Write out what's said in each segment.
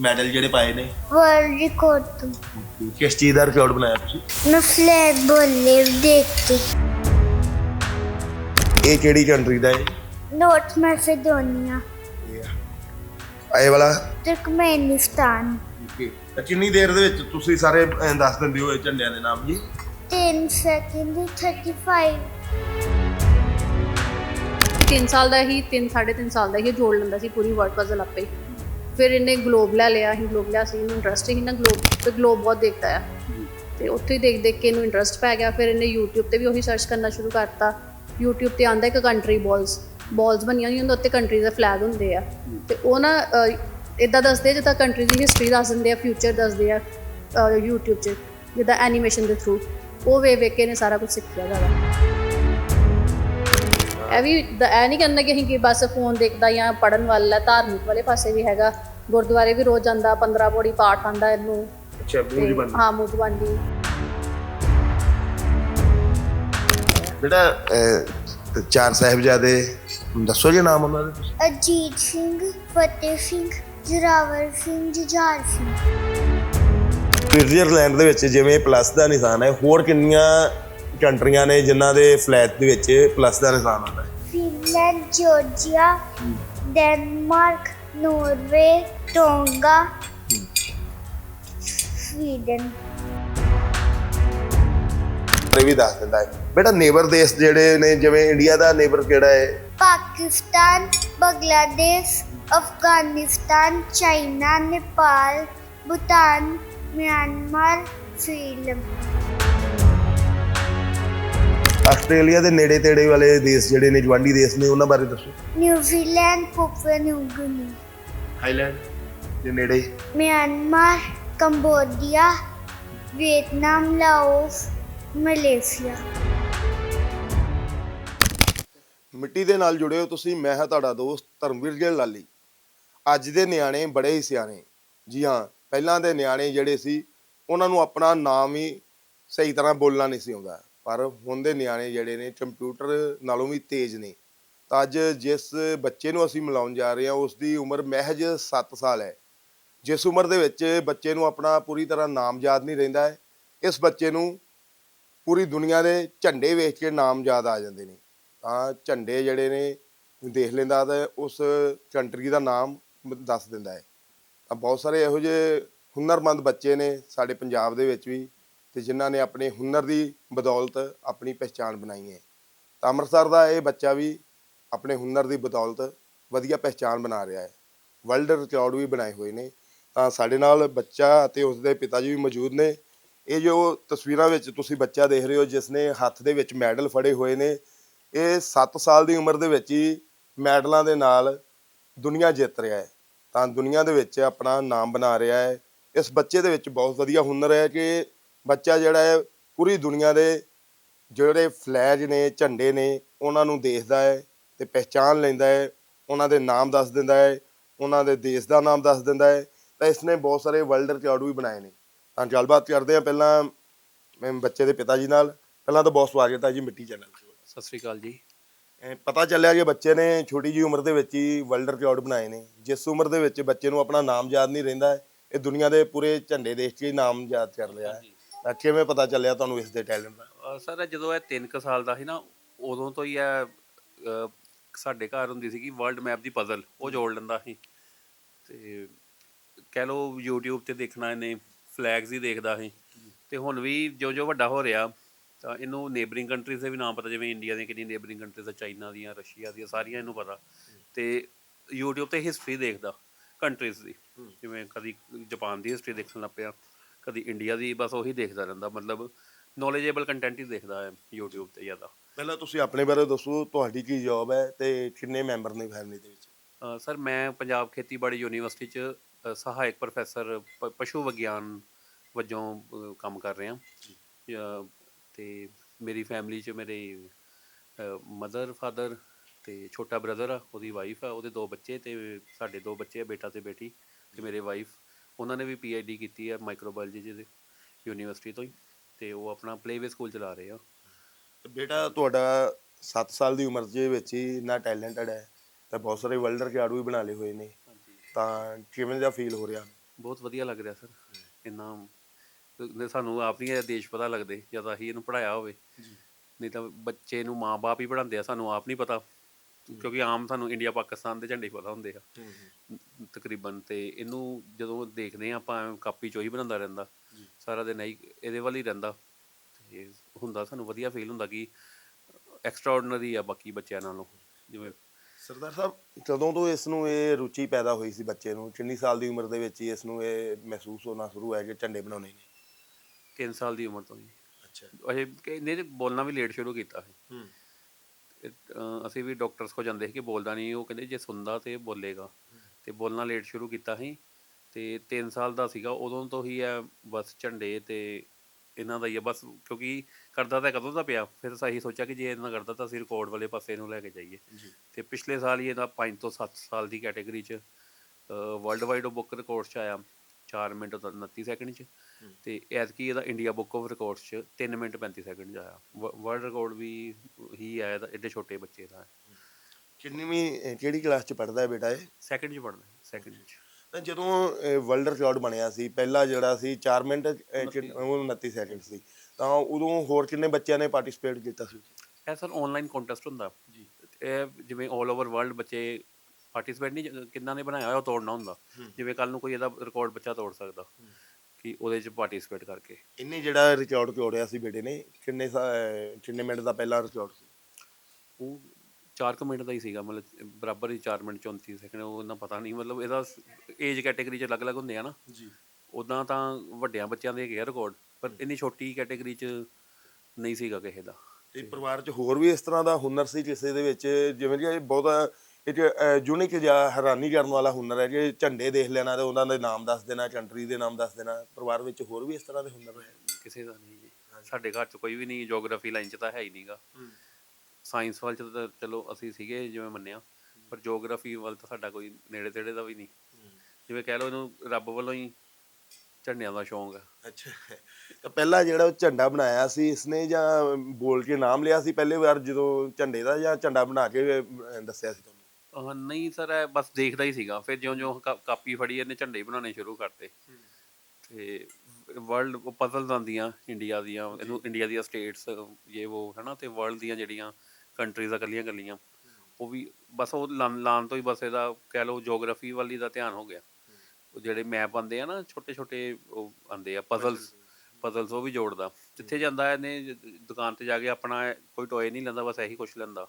Medal ਜਿਹੜੇ ਪਾਏ ਨੇ। ਵਰਲਡ ਰਿਕਾਰਡ ਤੋਂ। ਕਿਸ ਚੀਜ਼ ਦਾ ਰਿਕਾਰਡ ਬਣਾਇਆ ਤੁਸੀਂ? ਮੈਂ ਫਲੈਗ ਬੋਲੇ ਦੇਖ। ਕੇ ਇਹ ਕਿਹੜੀ ਕੰਟਰੀ ਦਾ ਹੈ? ਨੋਰਥ ਮੈਸੇਡੋਨੀਆ ਇਹ ਵਾਲਾ? ਤੁਰਕਮੇਨਿਸਤਾਨ ਤਾਂ ਕਿੰਨੀ ਦੇਰ ਦੇ ਵਿੱਚ ਤੁਸੀਂ ਸਾਰੇ ਅਹ, ਦੱਸ ਦਿੰਦੇ ਹੋ ਇਹ ਝੰਡਿਆਂ ਦੇ ਨਾਮ ਜੀ? 10 ਸੈਕਿੰਡ 35 3 ਸਾਲ ਦਾ ਹੀ 3 3.5 ਸਾਲ ਦਾ ਹੀ ਇਹ ਜੋੜ ਲੈਂਦਾ ਸੀ ਪੂਰੀ ਵਰਡ ਪਜ਼ਲ ਆਪੇ ਫਿਰ ਇਹਨੇ ਗਲੋਬ ਲੈ ਲਿਆ ਸੀ ਗਲੋਬ ਲਿਆ ਸੀ ਇਹਨੂੰ ਇੰਟਰਸਟ ਹੀ ਨਾ ਗਲੋਬ ਤੇ ਗਲੋਬ ਬਹੁਤ ਦੇਖਦਾ ਆ। ਤੇ ਉੱਥੇ ਹੀ ਦੇਖ ਦੇਖ ਕੇ ਇਹਨੂੰ ਇੰਟਰਸਟ ਪੈ ਗਿਆ ਫਿਰ ਇਹਨੇ YouTube ਤੇ ਵੀ ਉਹੀ ਸਰਚ ਕਰਨਾ ਸ਼ੁਰੂ ਕਰਤਾ। YouTube ਤੇ ਆਂਦਾ ਇੱਕ ਕੰਟਰੀ ਬਾਲਸ ਬਾਲਸ ਬਣੀਆਂ ਹੋਈਆਂ ਹੁੰਦੇ ਉੱਤੇ ਕੰਟਰੀ ਦੇ ਫਲੈਗ ਹੁੰਦੇ ਆ। ਤੇ ਉਹ ਨਾ ਇਦਾਂ ਦੱਸਦੇ ਆ ਜਿੱਦਾਂ ਕੰਟਰੀ ਦੀ ਹਿਸਟਰੀ ਦੱਸ ਦਿੰਦੇ ਆ ਫਿਊਚਰ ਦੱਸਦੇ ਆ ਅਹ, YouTube 'ਚ ਜਿੱਦਾਂ ਐਨੀਮੇਸ਼ਨ ਦੇ ਥਰੂ ਉਹ ਵੇ ਵੇਖ ਕੇ ਇਹਨੇ ਸਾਰਾ ਕੁਝ ਸਿੱਖਿਆ ਜ਼ਿਆਦਾ। ਇਹ ਵੀ ਦ- ਇਹ ਨਹੀਂ ਕਹਿੰਦਾ ਕਿ ਅਸੀਂ ਕਿ ਬਸ ਫੋਨ ਦੇਖਦਾ ਜਾਂ ਪੜਨ ਵਾਲਾ ਧਾਰਮਿਕ ਵਾਲੇ ਪਾਸੇ ਵੀ ਹੈਗਾ। ਗੁਰਦੁਆਰੇ ਵੀ ਰੋਜ਼ ਜਾਂਦਾ 15 ਪੌੜੀ ਪਾਠ ਆਂਦਾ ਇਹਨੂੰ। ਅੱਛਾ ਤੇ ਹਾਂ ਮੁਤਬੰਦੀ ਬੇਟਾ ਅਹ, ਚਾਰ ਸਾਹਿਬਜ਼ਾਦੇ ਦੱਸੋ ਜੀ ਨਾਮ ਉਹਨਾਂ ਦੇ ਅਜੀਤ ਸਿੰਘ ਫਤਿਹ ਸਿੰਘ ਜਰਾਵਰ ਸਿੰਘ ਜੁਝਾਰ ਸਿੰਘ। ਸਵਿਟਜ਼ਰਲੈਂਡ ਦੇ ਵਿੱਚ ਜਿਵੇਂ ਪਲੱਸ ਦਾ ਨਿਸ਼ਾਨ ਹੈ ਹੋਰ ਕਿੰਨੀਆਂ ਕੰਟਰੀਆਂ ਨੇ ਜਿਨ੍ਹਾਂ ਦੇ ਫਲੈਗ ਦੇ ਵਿੱਚ ਪਲੱਸ ਦਾ ਨਿਸ਼ਾਨ ਆਉਂਦਾ ਹੈ। Finland Georgia Denmark Norway Tonga Sweden. ਇਹ ਵੀ ਦੱਸ ਦਿੰਦਾ ਹੈ ਬੇਟਾ ਨੇਬਰ ਦੇਸ਼ ਜਿਹੜੇ ਨੇ ਜਿਵੇਂ ਇੰਡੀਆ ਦਾ ਨੇਬਰ ਕਿਹੜਾ ਹੈ? Pakistan Bangladesh Afghanistan China Nepal Bhutan Myanmar Sri Lanka Australia ਦੇ ਨੇੜੇ ਤੇੜੇ ਵਾਲੇ ਦੇਸ਼ ਜਿਹੜੇ ਨੇ ਜਵਾਂਡੀ ਦੇਸ਼ ਨੇ ਉਹਨਾਂ ਬਾਰੇ ਦੱਸੋ। New Zealand Papua New Guinea. Thailand ਦੇ ਨੇੜੇ। Myanmar Cambodia Vietnam Laos Malaysia. ਮਿੱਟੀ ਦੇ ਨਾਲ ਜੁੜੇ ਹੋ ਤੁਸੀਂ ਮੈਂ ਹਾਂ ਤੁਹਾਡਾ ਦੋਸਤ ਧਰਮਵੀਰ ਗਿੱਲ ਲਾਲੀ। ਅੱਜ ਦੇ ਨਿਆਣੇ ਬੜੇ ਹੀ ਸਿਆਣੇ। ਜੀ ਹਾਂ ਪਹਿਲਾਂ ਦੇ ਨਿਆਣੇ ਜਿਹੜੇ ਸੀ ਉਹਨਾਂ ਨੂੰ ਆਪਣਾ ਨਾਮ ਹੀ ਸਹੀ ਤਰ੍ਹਾਂ ਬੋਲਣਾ ਨਹੀਂ ਸੀ ਆਉਂਦਾ। ਪਰ ਹੁਣ ਦੇ ਨਿਆਣੇ ਜਿਹੜੇ ਨੇ ਕੰਪਿਊਟਰ ਨਾਲੋਂ ਵੀ ਤੇਜ਼ ਨੇ। ਤਾਂ ਅੱਜ ਜਿਸ ਬੱਚੇ ਨੂੰ ਅਸੀਂ ਮਿਲਾਉਣ ਜਾ ਰਹੇ ਹਾਂ, ਉਸ ਦੀ ਉਮਰ ਮਹਿਜ 7 ਸਾਲ ਹੈ। ਜਿਸ ਉਮਰ ਦੇ ਵਿੱਚ ਬੱਚੇ ਨੂੰ ਆਪਣਾ ਪੂਰੀ ਤਰ੍ਹਾਂ ਨਾਮ ਯਾਦ ਨਹੀਂ ਰਹਿੰਦਾ ਹੈ, ਇਸ ਬੱਚੇ ਨੂੰ ਪੂਰੀ ਦੁਨੀਆ ਦੇ ਝੰਡੇ ਵੇਖ ਕੇ ਨਾਮ ਯਾਦ ਆ ਜਾਂਦੇ ਨੇ। ਤਾਂ ਝੰਡੇ ਜਿਹੜੇ ਨੇ ਦੇਖ ਲੈਂਦਾ ਤਾਂ ਉਸ ਕੰਟਰੀ ਦਾ ਨਾਮ ਦੱਸ ਦਿੰਦਾ ਹੈ। ਤਾਂ ਬਹੁਤ ਸਾਰੇ ਇਹੋ ਜਿਹੇ ਹੁਨਰਮੰਦ ਬੱਚੇ ਨੇ ਸਾਡੇ ਪੰਜਾਬ ਦੇ ਵਿੱਚ ਵੀ। ਤੇ ਜਿਨ੍ਹਾਂ ਨੇ ਆਪਣੇ ਹੁਨਰ ਦੀ ਬਦੌਲਤ ਆਪਣੀ ਪਛਾਣ ਬਣਾਈ ਹੈ। ਤਾਂ ਅੰਮ੍ਰਿਤਸਰ ਦਾ ਇਹ ਬੱਚਾ ਵੀ ਆਪਣੇ ਹੁਨਰ ਦੀ ਬਦੌਲਤ ਵਧੀਆ ਪਛਾਣ ਬਣਾ ਰਿਹਾ ਹੈ। ਵਰਲਡ ਰਿਕਾਰਡ ਵੀ ਬਣਾਏ ਹੋਏ ਨੇ। ਤਾਂ ਸਾਡੇ ਨਾਲ ਬੱਚਾ ਅਤੇ ਉਸਦੇ ਪਿਤਾ ਜੀ ਵੀ ਮੌਜੂਦ ਨੇ। ਇਹ ਜੋ ਤਸਵੀਰਾਂ ਵਿੱਚ ਤੁਸੀਂ ਬੱਚਾ ਦੇਖ ਰਹੇ ਹੋ, ਜਿਸ ਨੇ ਹੱਥ ਦੇ ਵਿੱਚ ਮੈਡਲ ਫੜੇ ਹੋਏ ਨੇ, ਇਹ 7 ਸਾਲ ਦੀ ਉਮਰ ਦੇ ਵਿੱਚ ਹੀ ਮੈਡਲਾਂ ਦੇ ਨਾਲ ਦੁਨੀਆ ਜਿੱਤ ਰਿਹਾ ਹੈ। ਤਾਂ ਦੁਨੀਆ ਦੇ ਵਿੱਚ ਆਪਣਾ ਨਾਮ ਬਣਾ ਰਿਹਾ ਹੈ। ਇਸ ਬੱਚੇ ਦੇ ਵਿੱਚ ਬਹੁਤ ਵਧੀਆ ਹੁਨਰ ਹੈ ਕਿ ਬੱਚਾ ਜਿਹੜਾ ਹੈ ਪੂਰੀ ਦੁਨੀਆ ਦੇ ਜਿਹੜੇ ਫਲੈਗ ਨੇ ਝੰਡੇ ਨੇ ਉਹਨਾਂ ਨੂੰ ਦੇਖਦਾ ਹੈ ਤੇ ਪਹਿਚਾਨ ਲੈਂਦਾ ਹੈ ਉਹਨਾਂ ਦੇ ਨਾਮ ਦੱਸ ਦਿੰਦਾ ਹੈ ਉਹਨਾਂ ਦੇ ਦੇਸ਼ ਦਾ ਨਾਮ ਦੱਸ ਦਿੰਦਾ ਹੈ ਤਾਂ ਇਸ ਨੇ ਬਹੁਤ ਸਾਰੇ ਵਰਲਡ ਰਿਕਾਰਡ ਵੀ ਬਣਾਏ ਨੇ। ਤਾਂ ਗੱਲਬਾਤ ਕਰਦੇ ਹਾਂ ਪਹਿਲਾਂ ਮੈਂ ਬੱਚੇ ਦੇ ਪਿਤਾ ਜੀ ਨਾਲ। ਪਹਿਲਾਂ ਤਾਂ ਬਹੁਤ ਸਵਾਗਤ ਹੈ ਜੀ ਮਿੱਟੀ ਚੈਨਲ ਸਤਿ ਸ੍ਰੀ ਅਕਾਲ ਜੀ। ਪਤਾ ਚੱਲਿਆ ਕਿ ਬੱਚੇ ਨੇ ਛੋਟੀ ਜੀ ਉਮਰ ਦੇ ਵਿੱਚ ਹੀ ਵਰਲਡ ਰਿਕਾਰਡ ਬਣਾਏ ਨੇ। ਜਿਸ ਉਮਰ ਦੇ ਵਿੱਚ ਬੱਚੇ ਨੂੰ ਆਪਣਾ ਨਾਮ ਯਾਦ ਨਹੀਂ ਰਹਿੰਦਾ ਇਹ ਦੁਨੀਆ ਦੇ ਪੂਰੇ ਝੰਡੇ ਕੇ ਹੀ ਨਾਮ ਯਾਦ ਕਰ ਲਿਆ ਹੈ। ਤਾਂ ਕਿਵੇਂ ਪਤਾ ਚੱਲਿਆ ਤੁਹਾਨੂੰ ਇਸ ਦੇ ਟੈਲੈਂਟ ਦਾ? ਸਰ ਜਦੋਂ ਇਹ 3 ਕੁ ਸਾਲ ਦਾ ਸੀ ਨਾ ਉਦੋਂ ਤੋਂ ਹੀ ਇਹ ਅਹ, ਸਾਡੇ ਘਰ ਹੁੰਦੀ ਸੀਗੀ ਵਰਲਡ ਮੈਪ ਦੀ ਪਜ਼ਲ ਉਹ ਜੋੜ ਲੈਂਦਾ ਸੀ। ਤੇ ਕਹਿ ਲਓ YouTube ਤੇ ਦੇਖਣਾ ਇਹਨੇ ਫਲੈਗਸ ਹੀ ਦੇਖਦਾ ਸੀ। ਤੇ ਹੁਣ ਵੀ ਜੋ ਜੋ ਵੱਡਾ ਹੋ ਰਿਹਾ ਤਾਂ ਇਹਨੂੰ ਨੇਬਰਿੰਗ ਕੰਟਰੀਜ਼ ਦੇ ਵੀ ਨਾਮ ਪਤਾ ਜਿਵੇਂ ਇੰਡੀਆ ਦੀਆਂ ਕਿੰਨੀ ਨੇਬਰਿੰਗ ਕੰਟਰੀਜ਼ ਆ ਚਾਈਨਾ ਦੀਆਂ ਰਸ਼ੀਆ ਦੀਆਂ ਸਾਰੀਆਂ ਇਹਨੂੰ ਪਤਾ। ਤੇ YouTube ਤੇ ਹਿਸਟਰੀ ਦੇਖਦਾ ਕੰਟਰੀਜ਼ ਦੀ। ਜਿਵੇਂ ਕਦੀ ਜਾਪਾਨ ਦੀ ਹਿਸਟਰੀ ਦੇਖਣ ਲੱਗ ਪਿਆ। ਕਦੀ ਇੰਡੀਆ ਦੀ ਬਸ ਉਹੀ ਦੇਖਦਾ ਰਹਿੰਦਾ ਮਤਲਬ ਨੌਲੇਜੇਬਲ ਕੰਟੈਂਟ ਹੀ ਦੇਖਦਾ ਹੈ YouTube ਤੇ ਜ਼ਿਆਦਾ। ਪਹਿਲਾਂ ਤੁਸੀਂ ਆਪਣੇ ਬਾਰੇ ਦੱਸੋ ਤੁਹਾਡੀ ਕੀ ਜੌਬ ਹੈ ਤੇ ਕਿੰਨੇ ਮੈਂਬਰ ਨੇ ਫੈਮਿਲੀ ਦੇ ਵਿੱਚ? ਅ, ਸਰ ਮੈਂ ਪੰਜਾਬ ਖੇਤੀਬਾੜੀ ਯੂਨੀਵਰਸਿਟੀ ਚ ਅ, ਸਹਾਇਕ ਪ੍ਰੋਫੈਸਰ ਪ- ਪਸ਼ੂ ਵਿਗਿਆਨ ਵਜੋਂ ਅ, ਕੰਮ ਕਰ ਰਿਹਾ। ਅ, ਤੇ ਮੇਰੀ ਫੈਮਿਲੀ ਚ ਮੇਰੇ ਮਦਰ ਫਾਦਰ ਤੇ ਛੋਟਾ ਬ੍ਰਦਰ ਆ ਉਹਦੀ ਵਾਈਫ ਆ ਉਹਦੇ ਦੋ ਬੱਚੇ ਤੇ ਸਾਡੇ ਦੋ ਬੱਚੇ ਆ ਬੇਟਾ ਤੇ ਬੇਟੀ ਤੇ ਮੇਰੇ ਵਾਈਫ ਉਹਨਾਂ ਨੇ ਵੀ ਪੀਐਚਡੀ ਕੀਤੀ ਹੈ ਮਾਈਕਰੋਬਾਇਓਲੋਜੀ ਦੇ ਯੂਨੀਵਰਸਿਟੀ ਤੋਂ ਹੀ ਤੇ ਉਹ ਆਪਣਾ ਪਲੇਵੇ ਸਕੂਲ ਚਲਾ ਰਹੇ ਆ। ਬੇਟਾ ਤੁਹਾਡਾ 7 ਸਾਲ ਦੀ ਉਮਰ ਦੇ ਵਿੱਚ ਹੀ ਇੰਨਾ ਟੈਲੈਂਟਡ ਹੈ ਤੇ ਬਹੁਤ ਸਾਰੇ ਵਰਲਡ ਰਿਕਾਰਡ ਵੀ ਬਣਾ ਲਏ ਹੋਏ ਨੇ। ਤਾਂ ਕਿਵੇਂ ਦਾ ਫੀਲ ਹੋ ਰਿਹਾ? ਬਹੁਤ ਵਧੀਆ ਲੱਗ ਰਿਹਾ ਸਰ। ਇੰਨਾ ਨੇ ਸਾਨੂੰ ਆਪ ਨਹੀਂ ਇਹ ਦੇਸ਼ ਪਤਾ ਲੱਗਦੇ ਜਦ ਅਸੀਂ ਇਹਨੂੰ ਪੜਾਇਆ ਹੋਵੇ। ਨਹੀਂ ਤਾਂ ਬੱਚੇ ਨੂੰ ਮਾਂ-ਬਾਪ ਹੀ ਪੜਾਉਂਦੇ ਆ ਸਾਨੂੰ ਆਪ ਨਹੀਂ ਪਤਾ। ਕਿਉਂਕਿ ਆਮ ਸਾਨੂੰ ਇੰਡੀਆ ਪਾਕਿਸਤਾਨ ਦੇ ਝੰਡੇ ਪਤਾ ਹੁੰਦੇ ਆ। ਤਕਰੀਬਨ ਤੇ ਇਹਨੂੰ ਜਦੋਂ ਦੇਖਦੇ ਆ ਆਪਾਂ ਕਾਪੀ ਚੋਂ ਹੀ ਬਣਾਉਂਦਾ ਰਹਿੰਦਾ। ਸਾਰਾ ਦਿਨ ਇਹੀ ਇਹਦੇ ਵੱਲ ਹੀ ਰਹਿੰਦਾ। ਤੇ ਹੁੰਦਾ ਸਾਨੂੰ ਵਧੀਆ ਫੀਲ ਹੁੰਦਾ ਕਿ ਐਕਸਟਰਾ ਆਰਡੀਨਰੀ ਆ ਬਾਕੀ ਬੱਚਿਆਂ ਨਾਲੋਂ। ਜਿਵੇਂ ਸਰਦਾਰ ਸਾਹਿਬ ਕਦੋਂ ਤੋਂ ਇਸ ਨੂੰ ਇਹ ਰੁਚੀ ਪੈਦਾ ਹੋਈ ਸੀ ਬੱਚੇ ਨੂੰ? ਕਿੰਨੀ ਸਾਲ ਦੀ ਉਮਰ ਦੇ ਵਿੱਚ ਹੀ ਇਸ ਨੂੰ ਇਹ ਮਹਿਸੂਸ ਹੋਣਾ ਸ਼ੁਰੂ ਹੋਇਆ ਕਿ ਝੰਡੇ ਬਣਾਉਣੇ ਨੇ? 3 ਸਾਲ ਦੀ ਉਮਰ ਤੋਂ ਹੀ। ਅੱਛਾ। ਅਜੇ ਇਹਨੇ ਬੋਲਣਾ ਵੀ ਲੇਟ ਸ਼ੁਰੂ ਕੀਤਾ ਸੀ। ਹੂੰ। ਅਸੀਂ ਵੀ ਡਾਕਟਰਸ ਕੋ ਜਾਂਦੇ ਸੀ ਕਿ ਬੋਲਦਾ ਨਹੀਂ ਉਹ ਕਹਿੰਦੇ ਜੇ ਸੁਣਦਾ ਤੇ ਬੋਲੇਗਾ। ਤੇ ਬੋਲਣਾ ਲੇਟ ਸ਼ੁਰੂ ਕੀਤਾ ਸੀ ਤੇ 3 ਸਾਲ ਦਾ ਸੀਗਾ ਉਦੋਂ ਤੋਂ ਹੀ ਹੈ ਬਸ ਝੰਡੇ ਤੇ ਇਹਨਾਂ ਦਾ ਹੀ ਆ। ਬਸ ਕਿਉਂਕਿ ਕਰਦਾ ਤਾਂ ਕਦੋਂ ਦਾ ਪਿਆ ਫਿਰ ਅਸੀਂ ਸੋਚਿਆ ਕਿ ਜੇ ਇਹਨਾਂ ਕਰਦਾ ਤਾਂ ਅਸੀਂ ਰਿਕਾਰਡ ਵਾਲੇ ਪਾਸੇ ਨੂੰ ਲੈ ਕੇ ਜਾਈਏ। ਤੇ ਪਿਛਲੇ ਸਾਲ ਹੀ ਇਹਦਾ 5 ਤੋਂ 7 ਸਾਲ ਦੀ ਕੈਟਾਗਰੀ ਚ ਵਰਲਡ ਵਾਈਡ ਬੁੱਕ ਰਿਕਾਰਡਸ ਚ ਆਇਆ। 4 ਮਿੰਟ ਤੇ 29 ਸੈਕਿੰਡ ਚ ਤੇ ਐਤਕੀ ਇਹਦਾ ਇੰਡੀਆ ਬੁੱਕ ਆਫ ਰਿਕਾਰਡਸ ਚ 3 ਮਿੰਟ 35 ਸੈਕਿੰਡ ਚ ਆਇਆ। ਵਰਲਡ ਰਿਕਾਰਡ ਵੀ ਹੀ ਆਇਆ ਇਹਦਾ ਏਡੇ ਛੋਟੇ ਬੱਚੇ ਦਾ। ਕਿੰਨੀਵੀਂ ਕਿਹੜੀ ਕਲਾਸ ਚ ਪੜਦਾ ਹੈ ਬੇਟਾ ਇਹ? ਸੈਕਿੰਡ ਚ ਪੜਦਾ ਸੈਕਿੰਡ ਚ। ਤਾਂ ਜਦੋਂ ਵਰਲਡ ਰਿਕਾਰਡ ਬਣਿਆ ਸੀ ਪਹਿਲਾ ਜਿਹੜਾ ਸੀ 4 ਮਿੰਟ ਅਹ, ਕਿ- ਉਹ 29 ਸੈਕਿੰਡ ਸੀ। ਤਾਂ ਉਦੋਂ ਹੋਰ ਕਿੰਨੇ ਬੱਚਿਆਂ ਨੇ ਪਾਰਟਿਸਿਪੇਟ ਕੀਤਾ ਸੀ? ਇਹ ਸਰ ਆਨਲਾਈਨ ਕੰਟੈਸਟ ਹੁੰਦਾ। ਜੀ। ਇਹ ਜਿਵੇਂ 올 ਓਵਰ ਵਰਲਡ ਬੱਚੇ ਪਾਰਟਿਸਿਪੇਟ ਨਹੀਂ ਕਿੰਨਾ ਨੇ ਬਣਾਇਆ ਹੋਇਆ ਉਹ ਤੋੜਨਾ ਹੁੰਦਾ। ਜਿਵੇਂ ਕੱਲ ਨੂੰ ਕੋਈ ਇਹਦਾ ਰਿਕਾਰਡ ਬੱਚਾ ਤੋੜ ਸਕਦਾ ਕਿ ਉਹਦੇ ਚ ਪਾਰਟਿਸਿਪੇਟ ਕਰਕੇ। ਇਹਨੇ ਜਿਹੜਾ ਰਿਕਾਰਡ ਤੋੜਿਆ ਸੀ ਬੇਟੇ ਨੇ ਕਿੰਨੇ ਕਿੰਨੇ ਮਿੰਟ ਦਾ ਪਹਿਲਾ ਰਿਕਾਰਡ ਸੀ? ਉਹ 4 ਕੁ ਮਿੰਟ ਦਾ ਹੀ ਸੀਗਾ ਮਤਲਬ ਬਰਾਬਰ ਹੀ 4 ਮਿੰਟ 34 ਸੈਕਿੰਡ ਉਹ ਇਹਨਾਂ ਪਤਾ ਨਹੀਂ ਮਤਲਬ ਇਹਦਾ ਏਜ ਕੈਟਾਗਰੀ ਚ ਅਲੱਗ-ਅਲੱਗ ਹੁੰਦੇ ਆ ਨਾ। ਜੀ। ਉਦਾਂ ਤਾਂ ਵੱਡਿਆਂ ਬੱਚਿਆਂ ਦੇ ਹੈਗੇ ਆ ਰਿਕਾਰਡ ਪਰ ਇੰਨੀ ਛੋਟੀ ਕੈਟਾਗਰੀ ਚ ਨਹੀਂ ਸੀਗਾ ਕਿਸੇ ਦਾ। ਤੇ ਪਰਿਵਾਰ 'ਚ ਹੋਰ ਵੀ ਇਸ ਤਰ੍ਹਾਂ ਦਾ ਹੁਨਰ ਸੀ ਕਿਸੇ ਦੇ ਵਿੱਚ ਜਿਵੇਂ ਕਿ ਇਹ ਬਹੁਤਾ ਇੱਕ ਯੂਨਿਕ ਜਿਹਾ ਹੈਰਾਨੀ ਕਰਨ ਵਾਲਾ ਹੁਨਰ ਹੈ ਕਿ ਝੰਡੇ ਦੇਖ ਲੈਣਾ ਤੇ ਉਹਨਾਂ ਦੇ ਨਾਮ ਦੱਸ ਦੇਣਾ ਕੰਟਰੀ ਦੇ ਨਾਮ ਦੱਸ ਦੇਣਾ ਪਰਿਵਾਰ ਵਿੱਚ ਹੋਰ ਵੀ ਇਸ ਤਰ੍ਹਾਂ ਦੇ ਹੁਨਰ ਹੈ ਕਿਸੇ ਦਾ ਨਹੀਂ ਜੀ। ਸਾਡੇ ਘਰ ਚ ਕੋਈ ਵੀ ਨਹੀਂ ਜੀਓਗ੍ਰਾਫੀ ਲਾਈਨ ਚ ਤਾਂ ਹੈ ਹੀ ਨਹੀਂਗਾ ਸਾਇੰਸ ਵੱਲ ਚ ਤਾਂ ਚਲੋ ਅਸੀਂ ਸੀਗੇ ਜਿਵੇਂ ਮੰਨਿਆ ਪਰ ਜੀਓਗ੍ਰਾਫੀ ਵੱਲ ਤਾਂ ਸਾਡਾ ਕੋਈ ਨੇੜੇ ਤੇੜੇ ਦਾ ਵੀ ਨਹੀਂ। ਜਿਵੇਂ ਕਹਿ ਲਓ ਇਹਨੂੰ ਰੱਬ ਵੱਲੋਂ ਹੀ ਝੰਡਿਆਂ ਦਾ ਸ਼ੌਂਕ ਹੈ। ਅੱਛਾ। ਤਾਂ ਪਹਿਲਾ ਜਿਹੜਾ ਉਹ ਝੰਡਾ ਬਣਾਇਆ ਸੀ ਇਸਨੇ ਜਾਂ ਬੋਲ ਕੇ ਨਾਮ ਲਿਆ ਸੀ ਪਹਿਲੇ ਵਾਰ ਜਦੋਂ ਝੰਡੇ ਦਾ ਜਾਂ ਝੰਡਾ ਬਣਾ ਕੇ ਦੱਸਿਆ ਸੀ ਤੁਹਾਨੂੰ? ਨਹੀਂ ਸਰ ਇਹ ਬਸ ਦੇਖਦਾ ਹੀ ਸੀਗਾ। ਫਿਰ ਜਿਉਂ-ਜਿਉਂ ਕਾ- ਕਾਪੀ ਫੜੀ ਇਹਨੇ ਝੰਡੇ ਬਣਾਉਣੇ ਸ਼ੁਰੂ ਕਰਤੇ। ਤੇ ਵਰਲਡ ਪਜ਼ਲਸ ਆਉਂਦੀਆਂ ਇੰਡੀਆ ਦੀਆਂ ਇਹਨੂੰ ਇੰਡੀਆ ਦੀਆਂ ਸਟੇਟਸ ਇਹ ਉਹ ਹਨਾ ਤੇ ਵਰਲਡ ਦੀਆਂ ਜਿਹੜੀਆਂ ਕੰਟਰੀਜ਼ ਆ ਕੱਲੀਆਂ ਕੱਲੀਆਂ ਉਹ ਵੀ ਬਸ ਉਹ ਲਾਂ- ਲਾਉਣ ਤੋਂ ਹੀ ਬਸ ਇਹਦਾ ਕਹਿ ਲਓ ਜੀਓਗ੍ਰਾਫੀ ਵਾਲੀ ਦਾ ਧਿਆਨ ਹੋ ਗਿਆ। ਉਹ ਜਿਹੜੇ ਮੈਪ ਆਉਂਦੇ ਆ ਨਾ ਛੋਟੇ ਛੋਟੇ ਉਹ ਆਉਂਦੇ ਆ ਪਜ਼ਲਸ ਪਜ਼ਲਸ ਉਹ ਵੀ ਜੋੜਦਾ। ਜਿੱਥੇ ਜਾਂਦਾ ਇਹਨੇ ਜ- ਦੁਕਾਨ ਤੇ ਜਾ ਕੇ ਆਪਣਾ ਕੋਈ ਟੋਏ ਨਹੀਂ ਲੈਂਦਾ ਬਸ ਇਹੀ ਕੁਛ ਲੈਂਦਾ।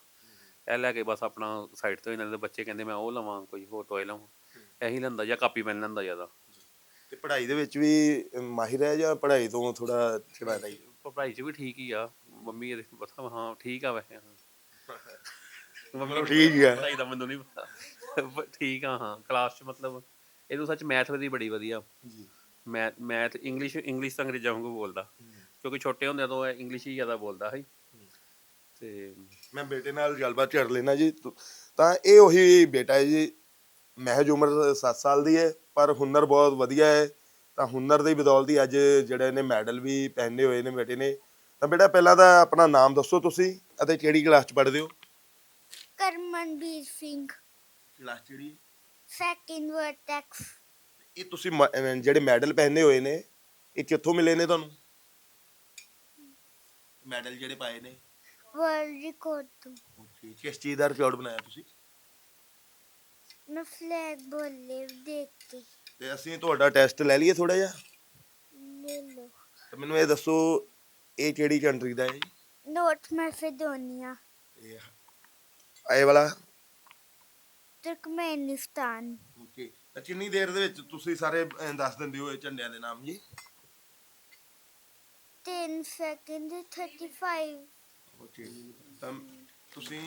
ਇਹ ਲੈ ਕੇ ਬਸ ਆਪਣਾ ਸਾਈਡ ਤੋਂ ਹੀ ਲੈਂਦੇ ਬੱਚੇ ਕਹਿੰਦੇ ਮੈਂ ਉਹ ਲਵਾਂ ਕੋਈ ਹੋਰ ਟੋਏ ਲਵਾਂ। ਇਹੀ ਲੈਂਦਾ ਜਾਂ ਕਾਪੀ ਪੈਨ ਲੈਂਦਾ ਜ਼ਿਆਦਾ। ਤੇ ਪੜ੍ਹਾਈ ਦੇ ਵਿੱਚ ਵੀ ਮਾਹਿਰ ਹੈ ਜਾਂ ਪੜ੍ਹਾਈ ਤੋਂ ਥੋੜਾ ਛੜਾਦਾ ਹੀ ਪੜ੍ਹਾਈ 'ਚ ਵੀ ਠੀਕ ਹੀ ਆ। ਮੰਮੀ ਇਹਦੇ ਪਤਾ ਹਾਂ ਠੀਕ ਆ ਵੈਸੇ ਨੂੰ ਠੀਕ ਹੀ ਆ। ਪੜ੍ਹਾਈ ਦਾ ਮੈਨੂੰ ਨਹੀਂ ਪਤਾ। ਠੀਕ ਆ ਹਾਂ ਕਲਾਸ 'ਚ ਮਤਲਬ ਇਹਨੂੰ ਸੱਚ ਮੈਥ ਦੀ ਬੜੀ ਵਧੀਆ। ਜੀ। ਮੈਥ ਮੈਥ ਇੰਗਲਿਸ਼ ਇੰਗਲਿਸ਼ ਤਾਂ ਅੰਗਰੇਜ਼ਾਂ ਵਾਂਗੂ ਬੋਲਦਾ। ਕਿਉਂਕਿ ਛੋਟੇ ਹੁੰਦਿਆਂ ਤੋਂ ਇੰਗਲਿਸ਼ ਹੀ ਜ਼ਿਆਦਾ ਬੋਲਦਾ ਸੀ। ਤੇ ਮੈਂ ਬੇਟੇ ਨਾਲ ਗੱਲਬਾਤ ਕਰ ਲੈਣਾ ਜੀ। ਤੁ- ਇਹ ਉਹੀ ਬੇਟਾ ਹੈ ਜੀ। ਮਹਿਜ ਉਮਰ 7 ਸਾਲ ਦੀ ਹੈ ਪਰ ਹੁਨਰ ਬਹੁਤ ਵਧੀਆ ਹੈ। ਤਾਂ ਹੁਨਰ ਦੀ ਬਦੌਲਤ ਹੀ ਅੱਜ ਜਿਹੜੇ ਨੇ ਮੈਡਲ ਵੀ ਪਹਿਨੇ ਹੋਏ ਨੇ ਬੇਟੇ ਨੇ। ਤਾਂ ਬੇਟਾ ਪਹਿਲਾਂ ਤਾਂ ਆਪਣਾ ਨਾਮ ਦੱਸੋ ਤੁਸੀਂ ਅਤੇ ਕਿਹੜੀ ਕਲਾਸ ਚ ਪੜ੍ਹਦੇ ਹੋ? ਕਰਮਨਵੀਰ ਸਿੰਘ। ਕਲਾਸ ਕਿਹੜੀ? ਸੈਕਿੰਡ ਵਰਟੈਕਸ ਇਹ ਤੁਸੀਂ ਮ- ਜਿਹੜੇ ਮੈਡਲ ਪਹਿਨੇ ਹੋਏ ਨੇ ਇਹ ਕਿੱਥੋਂ ਮਿਲੇ ਨੇ ਤੁਹਾਨੂੰ? ਮੈਡਲ ਜਿਹੜੇ ਪਾਏ ਨੇ। ਵਰਲਡ ਰਿਕਾਰਡ ਤੋਂ। ਓਕੇ ਕਿਸ ਚੀਜ਼ ਦਾ ਰਿਕਾਰਡ ਬਣਾਇਆ ਤੁਸੀਂ? ਮੈਂ ਫਲੈਗ ਬੋਲੇ ਦੇਖ ਕੇ। ਤੇ ਅਸੀਂ ਤੁਹਾਡਾ ਟੈਸਟ ਲੈ ਲਈਏ ਥੋੜਾ ਜਿਹਾ? ਲੈ ਲਓ। ਤਾਂ ਮੈਨੂੰ ਇਹ ਦੱਸੋ ਇਹ ਕਿਹੜੀ ਕੰਟਰੀ ਦਾ ਹੈ ਜੀ? ਨੋਰਥ ਮੈਸੇਡੋਨੀਆ ਇਹ ਇਹ ਵਾਲਾ? ਤੁਰਕਮੇਨਿਸਤਾਨ ਓਕੇ ਤਾਂ ਕਿੰਨੀ ਦੇਰ ਦੇ ਵਿੱਚ ਤੁਸੀਂ ਸਾਰੇ ਅਹ, ਦੱਸ ਦਿੰਦੇ ਹੋ ਇਹ ਝੰਡਿਆਂ ਦੇ ਨਾਮ ਜੀ? 10 ਸੈਕਿੰਡ 35 ਓਕੇ ਤਾਂ ਤੁਸੀਂ